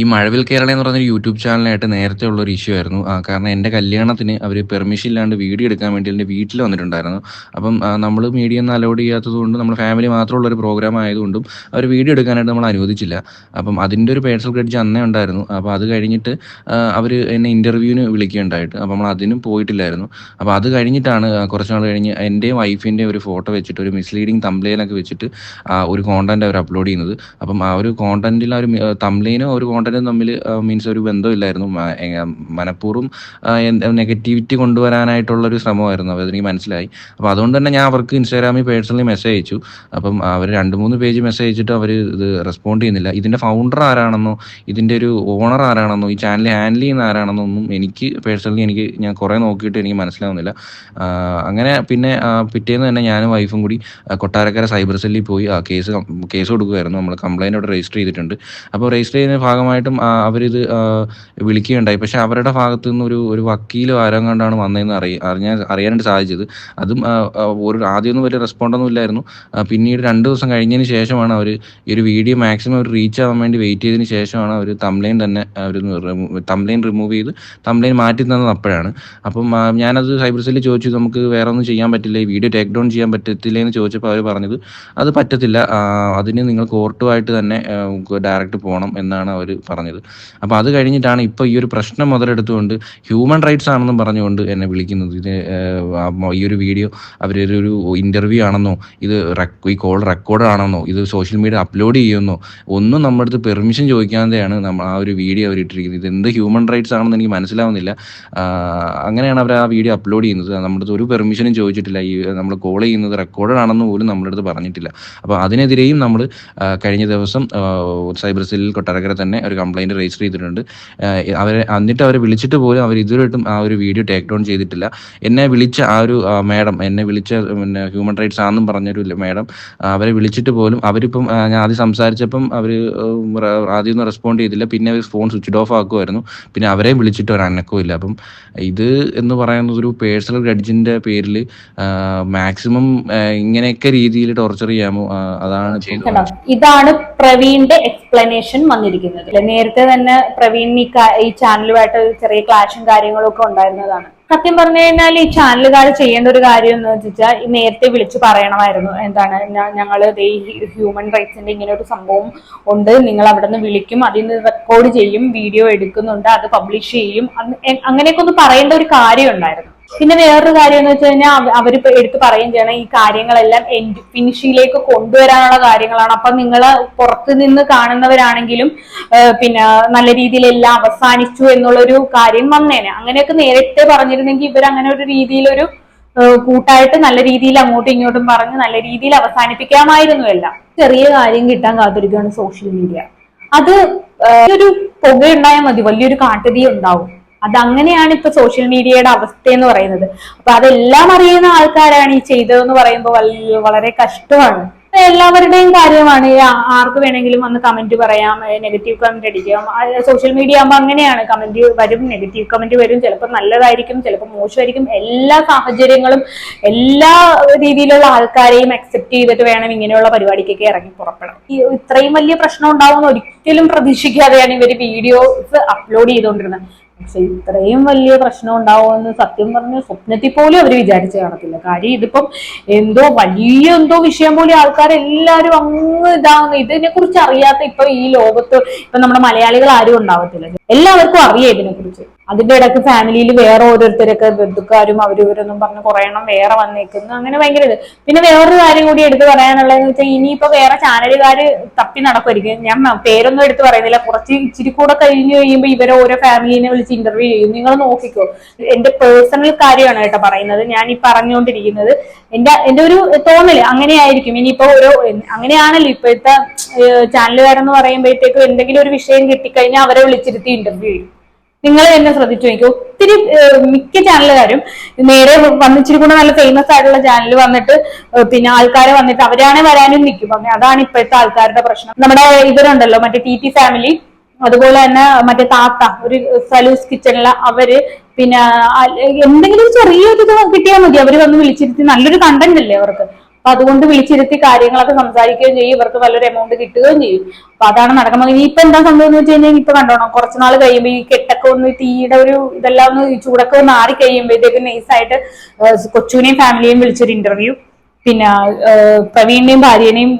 ഈ മഴവിൽ കേരള എന്ന് പറഞ്ഞൊരു യൂട്യൂബ് ചാനലായിട്ട് നേരത്തെ ഉള്ള ഒരു ഇഷ്യൂ ആയിരുന്നു. കാരണം എന്റെ കല്യാണത്തിന് അവർ പെർമിഷൻ ഇല്ലാണ്ട് വീഡിയോ എടുക്കാൻ വേണ്ടി എന്റെ വീട്ടിൽ വന്നിട്ടുണ്ടായിരുന്നു. അപ്പം നമ്മൾ മീഡിയ ഒന്നും അലൗഡ് ചെയ്യാത്തത് കൊണ്ട് നമ്മൾ ഫാമിലി മാത്രമുള്ള ഒരു പ്രോഗ്രാം ആയതുകൊണ്ടും അവർ വീഡിയോ എടുക്കാനായിട്ട് നമ്മൾ അനുവദിച്ചില്ല. അപ്പം അതിന്റെ ഒരു പേഴ്സണൽ ക്രെഡിറ്റ് അന്നേ ഉണ്ടായിരുന്നു. അപ്പോൾ അത് കഴിഞ്ഞിട്ട് അവർ എന്നെ ഇന്റർവ്യൂവിന് വിളിക്കുകയുണ്ടായിട്ട്. അപ്പോൾ നമ്മൾ അതിനും പോയിട്ടില്ലായിരുന്നു. അപ്പോൾ അത് കഴിഞ്ഞിട്ടാണ് കുറച്ച് നാൾ കഴിഞ്ഞ് എന്റെയും വൈഫിന്റെയും ഒരു ഫോട്ടോ വെച്ചിട്ട് ഒരു മിസ്ലീഡിങ് തംബ്ലെയിനൊക്കെ വെച്ചിട്ട് ഒരു കോണ്ടന്റ് അവർ അപ്ലോഡ് ചെയ്യുന്നത്. അപ്പം ആ ഒരു കോണ്ടന്റിൽ ആ ഒരു തംബ്ലെയിനും ഒരു കോണ്ടന്റും തമ്മിൽ മീൻസ് ഒരു ബന്ധമില്ലായിരുന്നു. മനഃപൂർവം നെഗറ്റിവിറ്റി കൊണ്ടുവരാനായിട്ടുള്ള ഒരു ശ്രമമായിരുന്നു അപ്പോൾ അതെനിക്ക് മനസ്സിലായി. അപ്പോൾ അതുകൊണ്ട് തന്നെ ഞാൻ അവർക്ക് ഇൻസ്റ്റാഗ്രാമിൽ പേഴ്സണലി മെസ്സേജ് അയച്ചു. അപ്പം അവർ രണ്ട് മൂന്ന് പേജ് മെസ്സേജ് അയച്ചിട്ട് അവർ ഇത് റെസ്പോണ്ട് ചെയ്യുന്നില്ല. ഇതിന്റെ ഫൗണ്ടർ ആരാണെന്നോ ഇതിന്റെ ഒരു ഓണർ ആരാണെന്നോ ഈ ചാനൽ ഹാൻഡിൽ ചെയ്യുന്ന ആരാണെന്നോ ഒന്നും എനിക്ക് പേഴ്സണലി എനിക്ക് ഞാൻ കുറേ നോക്കിയിട്ട് എനിക്ക് മനസ്സിലാവുന്നില്ല. അങ്ങനെ പിന്നെ പിറ്റേന്ന് തന്നെ ഞാനും വൈഫും കൂടി കൊട്ടാരക്കര സൈബർ സെല്ലിൽ പോയി ആ കേസ് കേസ് കൊടുക്കുമായിരുന്നു നമ്മൾ കംപ്ലൈന്റ് അവിടെ രജിസ്റ്റർ ചെയ്തിട്ടുണ്ട്. അപ്പോൾ രജിസ്റ്റർ ചെയ്യുന്ന ഭാഗമായിട്ടും ആ, അവരിത് വിളിക്കുകയുണ്ടായി. പക്ഷെ അവരുടെ ഭാഗത്തു നിന്ന് ഒരു ഒരു വക്കീലോ ആരും കണ്ടാണ് വന്നതെന്ന് അറിയ അറിഞ്ഞാൽ അറിയാനായിട്ട് സാധിച്ചത്. അതും ഒരു ആദ്യമൊന്നും വലിയ റെസ്പോണ്ടൊന്നും ഇല്ലായിരുന്നു. പിന്നീട് രണ്ട് ദിവസം കഴിഞ്ഞതിന് ശേഷമാണ് അവർ ഈ ഒരു വീഡിയോ മാക്സിമം അവർ റീച്ച് ആവാൻ വേണ്ടി വെയിറ്റ് ചെയ്തതിന് ശേഷമാണ് അവർ തംലൈൻ തന്നെ അവർ തംലൈൻ റിമൂവ് ചെയ്ത് തംലൈൻ മാറ്റി തന്നത് അപ്പോഴാണ്. അപ്പം ഞാനത് സൈബർ സെല്ലിൽ ചോദിച്ചു നമുക്ക് വേറെ ഒന്നും ചെയ്യാൻ പറ്റില്ല ഈ വീഡിയോ ടേക്ക് ഡൗൺ ചെയ്യാൻ പറ്റത്തില്ല? എന്ന് ചോദിച്ചപ്പോൾ അവർ പറഞ്ഞത് അത് പറ്റത്തില്ല അതിന് നിങ്ങൾ കോർട്ടുമായിട്ട് തന്നെ ഡയറക്റ്റ് പോകണം എന്നാണ് അവർ പറഞ്ഞത്. അപ്പോൾ അത് കഴിഞ്ഞിട്ടാണ് ഇപ്പോൾ ഈ ഒരു പ്രശ്നം മുതലെടുത്തുകൊണ്ട് ഹ്യൂമൻ റൈറ്റ്സ് ആണെന്നും പറഞ്ഞുകൊണ്ട് എന്നെ വിളിക്കുന്നത്. ഇത് ഈ ഒരു വീഡിയോ അവരൊരു ഇന്റർവ്യൂ ആണെന്നോ ഇത് ഈ കോൾ റെക്കോർഡ് ആണെന്നോ ഇത് സോഷ്യൽ മീഡിയ അപ്ലോഡ് ചെയ്യുമെന്നോ ഒന്നും നമ്മുടെ അടുത്ത് പെർമിഷൻ ചോദിക്കാതെയാണ് നമ്മൾ ആ ഒരു വീഡിയോ അവർ ഇട്ടിരിക്കുന്നത് ഇത് എന്ത് ഹ്യൂമൻ റൈറ്റ്സ് ആണെന്ന് എനിക്ക് മനസ്സിലാവുന്നില്ല. അങ്ങനെയാണ് അവർ ആ വീഡിയോ അപ്ലോഡ് ചെയ്യുന്നത്. നമ്മുടെ അടുത്ത് ഒരു പെർമിഷനും ചോദിച്ചിട്ടില്ല. ഈ നമ്മൾ കോൾ ചെയ്യുന്നത് റെക്കോർഡ് ആണെന്ന് പോലും നമ്മുടെ അടുത്ത് പറഞ്ഞിട്ടില്ല. അപ്പോൾ അതിനെതിരെയും നമ്മൾ കഴിഞ്ഞ ദിവസം സൈബർ സെല്ലിൽ കൊട്ടാരക്കര തന്നെ ഒരു കംപ്ലൈന്റ് രജിസ്റ്റർ ചെയ്തിട്ടുണ്ട്. അവരെ എന്നിട്ട് അവരെ വിളിച്ചിട്ട് പോലും അവർ ഇതുവരെയായിട്ടും ആ ഒരു വീഡിയോ ടേക്ക് ഡൗൺ ചെയ്തിട്ടില്ല. എന്നെ വിളിച്ച ആ ഒരു മാഡം എന്നെ വിളിച്ച പിന്നെ ഹ്യൂമൻ റൈറ്റ്സ് ആണെന്നും പറഞ്ഞൊരു മാഡം അവരെ വിളിച്ചിട്ട് പോലും അവരിപ്പം ഞാൻ ആദ്യം സംസാരിച്ചപ്പം അവർ ആദ്യമൊന്നും റെസ്പോണ്ട് ചെയ്തില്ല. പിന്നെ അവർ ഫോൺ സ്വിച്ച് ഓഫ് ആക്കുമായിരുന്നു. പിന്നെ അവരെയും വിളിച്ചിട്ട് ഒരു അനക്കവും ഇല്ല. അപ്പം ഇത് എന്ന് പറയുന്നത് ഒരു പേഴ്സണൽ ഗ്രഡ്ജിന്റെ പേരിൽ മാക്സിമം ഇങ്ങനെയൊക്കെ രീതിയിൽ ടോർച്ചർ ചെയ്യാമോ? അതാണ് ഇതാണ് പ്രവീണിന്റെ എക്സ്പ്ലനേഷൻ വന്നിരിക്കുന്നത്. നേരത്തെ തന്നെ പ്രവീൺ ഈ ഈ ചാനലുമായിട്ട് ചെറിയ ക്ലാഷും കാര്യങ്ങളും ഒക്കെ ഉണ്ടായിരുന്നതാണ്. സത്യം പറഞ്ഞു കഴിഞ്ഞാൽ ഈ ചാനലുകാർ ചെയ്യേണ്ട ഒരു കാര്യം എന്ന് വെച്ചാൽ നേരത്തെ വിളിച്ചു പറയണമായിരുന്നു. എന്താണ് ഞങ്ങൾ ഈ ഹ്യൂമൻ റൈറ്റ്സിന്റെ ഇങ്ങനെ ഒരു സംഭവം ഉണ്ട്. നിങ്ങൾ അവിടെ നിന്ന് വിളിക്കും അതിൽ നിന്ന് റെക്കോർഡ് ചെയ്യും വീഡിയോ എടുക്കുന്നുണ്ട് അത് പബ്ലിഷ് ചെയ്യും. അങ്ങനെയൊക്കെ ഒന്ന് പറയേണ്ട ഒരു കാര്യം ഉണ്ടായിരുന്നു. പിന്നെ വേറൊരു കാര്യം എന്ന് വെച്ച് കഴിഞ്ഞാൽ അവർ എടുത്ത് പറയുകയും ചെയ്യണം ഈ കാര്യങ്ങളെല്ലാം എൻഡ് ഫിനിഷിലേക്ക് കൊണ്ടുവരാനുള്ള കാര്യങ്ങളാണ്. അപ്പൊ നിങ്ങൾ പുറത്ത് നിന്ന് കാണുന്നവരാണെങ്കിലും പിന്നെ നല്ല രീതിയിൽ എല്ലാം അവസാനിച്ചു എന്നുള്ളൊരു കാര്യം വന്നേനെ. അങ്ങനെയൊക്കെ നേരിട്ട് പറഞ്ഞിരുന്നെങ്കിൽ ഇവർ അങ്ങനെ ഒരു രീതിയിലൊരു കൂട്ടായിട്ട് നല്ല രീതിയിൽ അങ്ങോട്ടും ഇങ്ങോട്ടും പറഞ്ഞ് നല്ല രീതിയിൽ അവസാനിപ്പിക്കാമായിരുന്നു എല്ലാം. ചെറിയ കാര്യം കിട്ടാൻ കാത്തിരിക്കുകയാണ് സോഷ്യൽ മീഡിയ. അത് ഒരു പുക ഉണ്ടായാൽ മതി. വലിയൊരു കാട്ടുതീ ഉണ്ടാവും. അത് അങ്ങനെയാണ് ഇപ്പൊ സോഷ്യൽ മീഡിയയുടെ അവസ്ഥ എന്ന് പറയുന്നത്. അപ്പൊ അതെല്ലാം അറിയുന്ന ആൾക്കാരാണ് ഈ ചെയ്തതെന്ന് പറയുമ്പോൾ വളരെ കഷ്ടമാണ്. എല്ലാവരുടെയും കാര്യമാണ്. ആർക്ക് വേണമെങ്കിലും വന്ന് കമന്റ് പറയാം നെഗറ്റീവ് കമന്റ് അടിക്കാം. സോഷ്യൽ മീഡിയ ആകുമ്പോൾ അങ്ങനെയാണ്. കമന്റ് വരും നെഗറ്റീവ് കമന്റ് വരും. ചിലപ്പോൾ നല്ലതായിരിക്കും ചിലപ്പോൾ മോശമായിരിക്കും. എല്ലാ സാഹചര്യങ്ങളും എല്ലാ രീതിയിലുള്ള ആൾക്കാരെയും അക്സെപ്റ്റ് ചെയ്തിട്ട് വേണം ഇങ്ങനെയുള്ള പരിപാടിക്കൊക്കെ ഇറങ്ങി പുറപ്പെടാം ഈ ഇത്രയും വലിയ പ്രശ്നം ഉണ്ടാവുമെന്ന് ഒരിക്കലും പ്രതീക്ഷിക്കാതെയാണ് ഇവർ വീഡിയോസ് അപ്ലോഡ് ചെയ്തുകൊണ്ടിരുന്നത്. പക്ഷെ ഇത്രയും വലിയ പ്രശ്നം ഉണ്ടാവുമെന്ന് സത്യം പറഞ്ഞ സ്വപ്നത്തിൽ പോലും അവർ വിചാരിച്ചു കാണത്തില്ല. കാര്യം ഇതിപ്പം എന്തോ വലിയ എന്തോ വിഷയം പോലെ ആൾക്കാരെല്ലാരും അങ്ങ് ഇതാകുന്നു ഇതിനെ കുറിച്ച് അറിയാത്ത ഇപ്പൊ ഈ ലോകത്ത് ഇപ്പൊ നമ്മുടെ മലയാളികൾ ആരും ഉണ്ടാവത്തില്ല. എല്ലാവർക്കും അറിയാം ഇതിനെ കുറിച്ച് അതിന്റെ ഇടയ്ക്ക് ഫാമിലിയിൽ വേറെ ഓരോരുത്തരൊക്കെ ബന്ധുക്കാരും അവരിവരൊന്നും പറഞ്ഞ് കുറെ എണ്ണം വേറെ വന്നേക്കുന്നു. അങ്ങനെ ഭയങ്കര ഇത്. പിന്നെ വേറൊരു കാര്യം കൂടി എടുത്തു പറയാനുള്ളതെന്ന് വെച്ചാൽ ഇനിയിപ്പോ വേറെ ചാനലുകാര് തപ്പി നടക്കുമായിരിക്കും ഞാൻ പേരൊന്നും എടുത്തു പറയുന്നില്ല. കുറച്ച് ഇച്ചിരി കൂടെ കഴിഞ്ഞു കഴിയുമ്പോൾ ഇവരെ ഓരോ ഫാമിലിനെ വിളിച്ച് ഇന്റർവ്യൂ ചെയ്യും. നിങ്ങൾ നോക്കിക്കോ. എന്റെ പേഴ്സണൽ കാര്യമാണ് കേട്ടോ പറയുന്നത്. ഞാൻ ഈ പറഞ്ഞുകൊണ്ടിരിക്കുന്നത് എന്റെ എന്റെ ഒരു തോന്നൽ അങ്ങനെയായിരിക്കും. ഇനിയിപ്പോ ഓരോ അങ്ങനെയാണല്ലോ ഇപ്പോഴത്തെ ചാനലുകാരെന്ന് പറയുമ്പോഴത്തേക്കും എന്തെങ്കിലും ഒരു വിഷയം കിട്ടിക്കഴിഞ്ഞാൽ അവരെ വിളിച്ചിരുത്തി ഇന്റർവ്യൂ ചെയ്യും. നിങ്ങൾ തന്നെ ശ്രദ്ധിച്ചു നോക്കി ഒത്തിരി മിക്ക ചാനലുകാരും നേരെ വന്നിച്ചിരി കൂടെ നല്ല ഫേമസ് ആയിട്ടുള്ള ചാനൽ വന്നിട്ട് പിന്നെ ആൾക്കാരെ വന്നിട്ട് അവരാണെ വരാനും നിൽക്കും അങ്ങനെ അതാണ് ഇപ്പോഴത്തെ ആൾക്കാരുടെ പ്രശ്നം. നമ്മുടെ ഇവരുണ്ടല്ലോ മറ്റേ ടി ടി ഫാമിലി അതുപോലെ തന്നെ മറ്റേ താത്ത ഒരു സലൂസ് കിച്ചണിലെ അവർ പിന്നെ എന്തെങ്കിലും ചെറിയൊരു ഇത് കിട്ടിയാൽ മതി. അവർ വന്ന് വിളിച്ചിരുത്തി. നല്ലൊരു കണ്ടന്റ് അല്ലേ അവർക്ക്. അപ്പൊ അതുകൊണ്ട് വിളിച്ചിരുത്തി കാര്യങ്ങളൊക്കെ സംസാരിക്കുകയും ചെയ്യും. ഇവർക്ക് നല്ലൊരു എമൗണ്ട് കിട്ടുകയും ചെയ്യും. അപ്പൊ അതാണ് നടക്കുന്നത്. ഇനിയിപ്പോ എന്താ സംഭവം എന്ന് വെച്ച് കഴിഞ്ഞാൽ ഇപ്പൊ കണ്ടോണം. കുറച്ച് നാൾ കഴിയുമ്പോൾ ഈ കെട്ടൊക്കെ ഒന്ന് തീയുടെ ഒരു ഇതെല്ലാം ഒന്ന് ചൂടൊക്കെ ഒന്ന് മാറി കഴിയുമ്പോഴത്തേക്ക് നൈസായിട്ട് കൊച്ചുവിനെയും ഫാമിലിയെയും വിളിച്ചൊരു ഇന്റർവ്യൂ പിന്നെ പ്രവീണിനെയും ഭാര്യനെയും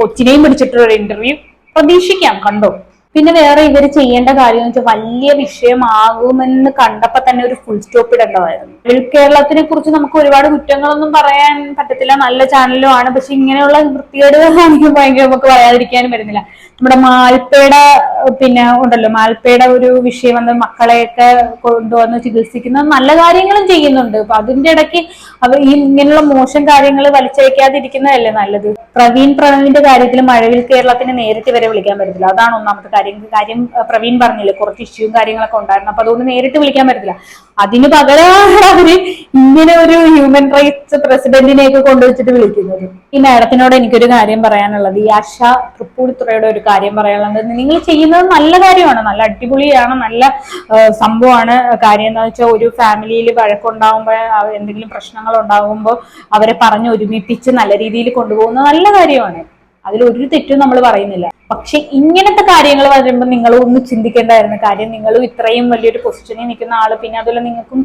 കൊച്ചിനെയും പിടിച്ചിട്ടുള്ള ഒരു ഇന്റർവ്യൂ പ്രതീക്ഷിക്കാം. കണ്ടോ? പിന്നെ വേറെ ഇവർ ചെയ്യേണ്ട കാര്യം വെച്ചാൽ വലിയ വിഷയമാകുമെന്ന് കണ്ടപ്പോ തന്നെ ഒരു ഫുൾ സ്റ്റോപ്പ് ഇടേണ്ടതായിരുന്നു കേരളത്തിനെ കുറിച്ച് നമുക്ക് ഒരുപാട് കുറ്റങ്ങളൊന്നും പറയാൻ പറ്റത്തില്ല. നല്ല ചാനലും ആണ്. പക്ഷെ ഇങ്ങനെയുള്ള വൃത്തികേടുകൾ കാണിക്കുമ്പോൾ ഭയങ്കര നമുക്ക് പറയാതിരിക്കാനും വരുന്നില്ല നമ്മുടെ മാൽപ്പയുടെ പിന്നെ ഉണ്ടല്ലോ മാൽപ്പയുടെ ഒരു വിഷയം വന്ന് മക്കളെയൊക്കെ കൊണ്ടുവന്ന് ചികിത്സിക്കുന്ന നല്ല കാര്യങ്ങളും ചെയ്യുന്നുണ്ട്. അപ്പൊ അതിന്റെ ഇടയ്ക്ക് അവ ഈ ഇങ്ങനെയുള്ള മോശം കാര്യങ്ങൾ വലിച്ചയക്കാതിരിക്കുന്നതല്ലേ നല്ലത്? പ്രവീൺ പ്രണവിന്റെ കാര്യത്തിൽ മഴവിൽ കേരളത്തിന് നേരിട്ട് വരെ വിളിക്കാൻ പറ്റത്തില്ല. അതാണ് ഒന്നാമത്തെ കാര്യം. കാര്യം പ്രവീൺ പറഞ്ഞില്ലേ കുറച്ച് ഇഷ്യൂവും കാര്യങ്ങളൊക്കെ ഉണ്ടായിരുന്നു. അപ്പൊ അതുകൊണ്ട് നേരിട്ട് വിളിക്കാൻ പറ്റത്തില്ല. അതിന് പകരമാണ് അവർ ഇങ്ങനെ ഒരു ഹ്യൂമൻ റൈറ്റ്സ് പ്രസിഡന്റിനെ പ്രസിഡന്റിനെയൊക്കെ കൊണ്ടുവച്ചിട്ട് വിളിക്കുന്നത്. ഈ മാഡത്തിനോട് എനിക്കൊരു കാര്യം പറയാനുള്ളത്. ഈ ആശ തൃപ്പൂണിത്തുറയുടെ ഒരു കാര്യം പറയാനുള്ളത്. നിങ്ങൾ ചെയ്യുന്നത് നല്ല കാര്യമാണ്. നല്ല അടിപൊളിയാണ്. നല്ല സംഭവമാണ്. കാര്യം എന്താ വെച്ചാൽ ഒരു ഫാമിലിയിൽ വഴക്കുണ്ടാകുമ്പോൾ എന്തെങ്കിലും പ്രശ്നങ്ങൾ ഉണ്ടാകുമ്പോൾ അവരെ പറഞ്ഞ് ഒരുമിപ്പിച്ച് നല്ല രീതിയിൽ കൊണ്ടുപോകുന്നത് നല്ല കാര്യമാണ്. അതിൽ ഒരു തെറ്റും നമ്മൾ പറയുന്നില്ല. പക്ഷെ ഇങ്ങനത്തെ കാര്യങ്ങൾ വരുമ്പോൾ നിങ്ങൾ ഒന്ന് ചിന്തിക്കേണ്ടായിരുന്നു കാര്യം നിങ്ങൾ ഇത്രയും വലിയൊരു പൊസിഷനിൽ നിൽക്കുന്ന ആൾ പിന്നെ അതുപോലെ നിങ്ങൾക്കും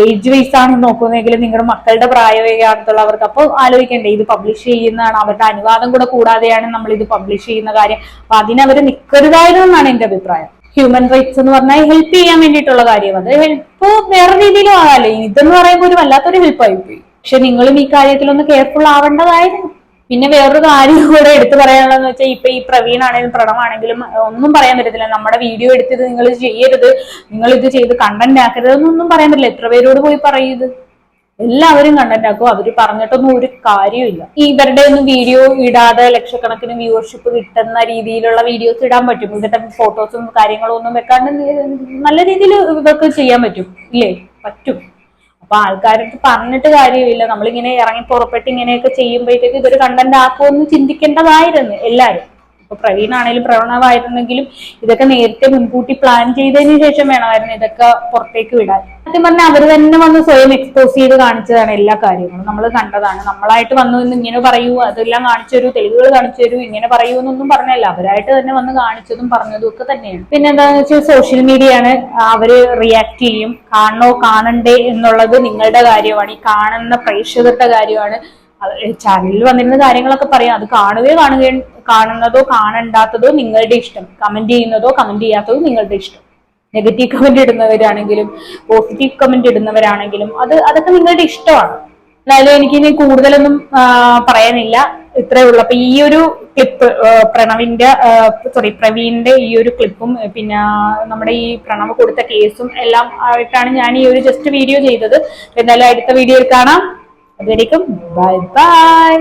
ഏജ് വൈസ് ആണ് നോക്കുന്നതെങ്കിൽ നിങ്ങളുടെ മക്കളുടെ പ്രായമാകത്തുള്ളവർക്ക് അപ്പോൾ ആലോചിക്കേണ്ടേ ഇത് പബ്ലിഷ് ചെയ്യുന്നതാണ് അവരുടെ അനുവാദം കൂടെ കൂടാതെയാണ് നമ്മൾ ഇത് പബ്ലിഷ് ചെയ്യുന്ന കാര്യം. അപ്പൊ അതിനവർ നിൽക്കരുതായിരുന്നു എന്നാണ് എന്റെ അഭിപ്രായം. ഹ്യൂമൻ റൈറ്റ്സ് എന്ന് പറഞ്ഞാൽ ഹെൽപ്പ് ചെയ്യാൻ വേണ്ടിയിട്ടുള്ള കാര്യം. അത് ഹെൽപ്പ് വേറെ രീതിയിലും ആകാലോ ഇതെന്ന് പറയുമ്പോൾ ഒരു വല്ലാത്തൊരു ഹെൽപ്പ് പോയി പക്ഷെ നിങ്ങളും ഈ കാര്യത്തിലൊന്ന് കെയർഫുൾ ആവേണ്ടതായിരുന്നു. പിന്നെ വേറൊരു കാര്യം കൂടെ എടുത്തു പറയാനുള്ളതെന്ന് വെച്ചാൽ ഇപ്പൊ ഈ പ്രവീൺ ആണെങ്കിലും പ്രണവാണെങ്കിലും ഒന്നും പറയാൻ പറ്റത്തില്ല. നമ്മുടെ വീഡിയോ എടുത്തത് നിങ്ങൾ ചെയ്യരുത്. നിങ്ങൾ ഇത് ചെയ്ത് കണ്ടന്റ് ആക്കരുത് എന്നൊന്നും പറയാൻ പറ്റില്ല. എത്ര പേരോട് പോയി പറയത് എല്ലാവരും കണ്ടന്റ് ആക്കും. അവർ പറഞ്ഞിട്ടൊന്നും ഒരു കാര്യമില്ല ഇവരുടെ ഒന്നും വീഡിയോ ഇടാതെ ലക്ഷക്കണക്കിന് വ്യൂവർഷിപ്പ് കിട്ടുന്ന രീതിയിലുള്ള വീഡിയോസ് ഇടാൻ പറ്റും. ഇവരുടെ ഫോട്ടോസും കാര്യങ്ങളും ഒന്നും വെക്കാണ്ട് നല്ല രീതിയിൽ ഇവർക്ക് ചെയ്യാൻ പറ്റും. ഇല്ലേ? പറ്റും. അപ്പൊ ആൾക്കാർക്ക് പറഞ്ഞിട്ട് കാര്യമില്ല. നമ്മളിങ്ങനെ ഇറങ്ങി പുറപ്പെട്ട് ഇങ്ങനെയൊക്കെ ചെയ്യുമ്പോഴത്തേക്ക് ഇതൊരു കണ്ടന്റ് ആക്കുമെന്ന് ചിന്തിക്കേണ്ടതായിരുന്നു എല്ലാരും. ഇപ്പൊ പ്രവീൺ ആണെങ്കിലും പ്രണവായിരുന്നെങ്കിലും ഇതൊക്കെ നേരത്തെ മുൻകൂട്ടി പ്ലാൻ ചെയ്തതിന് ശേഷം വേണമായിരുന്നു ഇതൊക്കെ പുറത്തേക്ക് വിടാൻ. സത്യം പറഞ്ഞാൽ അവർ തന്നെ വന്ന് സ്വയം എക്സ്പോസ് ചെയ്ത് കാണിച്ചതാണ് എല്ലാ കാര്യങ്ങളും. നമ്മൾ കണ്ടതാണ്. നമ്മളായിട്ട് വന്നു ഇന്ന് ഇങ്ങനെ പറയൂ അതെല്ലാം കാണിച്ചു തരൂ തെളിവുകൾ കാണിച്ചു തരൂ ഇങ്ങനെ പറയൂ എന്നൊന്നും പറഞ്ഞല്ല. അവരായിട്ട് തന്നെ വന്ന് കാണിച്ചതും പറഞ്ഞതും ഒക്കെ തന്നെയാണ്. പിന്നെ എന്താണെന്ന് വെച്ചാൽ സോഷ്യൽ മീഡിയയാണ് അവർ റിയാക്ട് ചെയ്യും. കാണണോ കാണണ്ടേ എന്നുള്ളത് നിങ്ങളുടെ കാര്യമാണ്. ഈ കാണുന്ന പ്രേക്ഷകരുടെ കാര്യമാണ്. ചാനലിൽ വന്നിരുന്ന കാര്യങ്ങളൊക്കെ പറയാം. അത് കാണുകയോ കാണുകയോ കാണുന്നതോ കാണണ്ടാത്തതോ നിങ്ങളുടെ ഇഷ്ടം. കമന്റ് ചെയ്യുന്നതോ കമന്റ് ചെയ്യാത്തതോ നിങ്ങളുടെ ഇഷ്ടം. നെഗറ്റീവ് കമന്റ് ഇടുന്നവരാണെങ്കിലും പോസിറ്റീവ് കമന്റ് ഇടുന്നവരാണെങ്കിലും അത് അതൊക്കെ നിങ്ങളുടെ ഇഷ്ടമാണ്. എന്നാലും എനിക്ക് ഇനി കൂടുതലൊന്നും പറയാനില്ല. ഇത്രേ ഉള്ളൂ. അപ്പൊ ഈ ഒരു ക്ലിപ്പ് പ്രണവിന്റെ സോറി പ്രവീണിന്റെ ഈ ഒരു ക്ലിപ്പും പിന്നെ നമ്മുടെ ഈ പ്രണവ് കൊടുത്ത കേസും എല്ലാം ആയിട്ടാണ് ഞാൻ ഈ ഒരു ജസ്റ്റ് വീഡിയോ ചെയ്തത്. എന്തായാലും അടുത്ത വീഡിയോയിൽ കാണാം. അതുവരേക്കും ബൈ ബൈ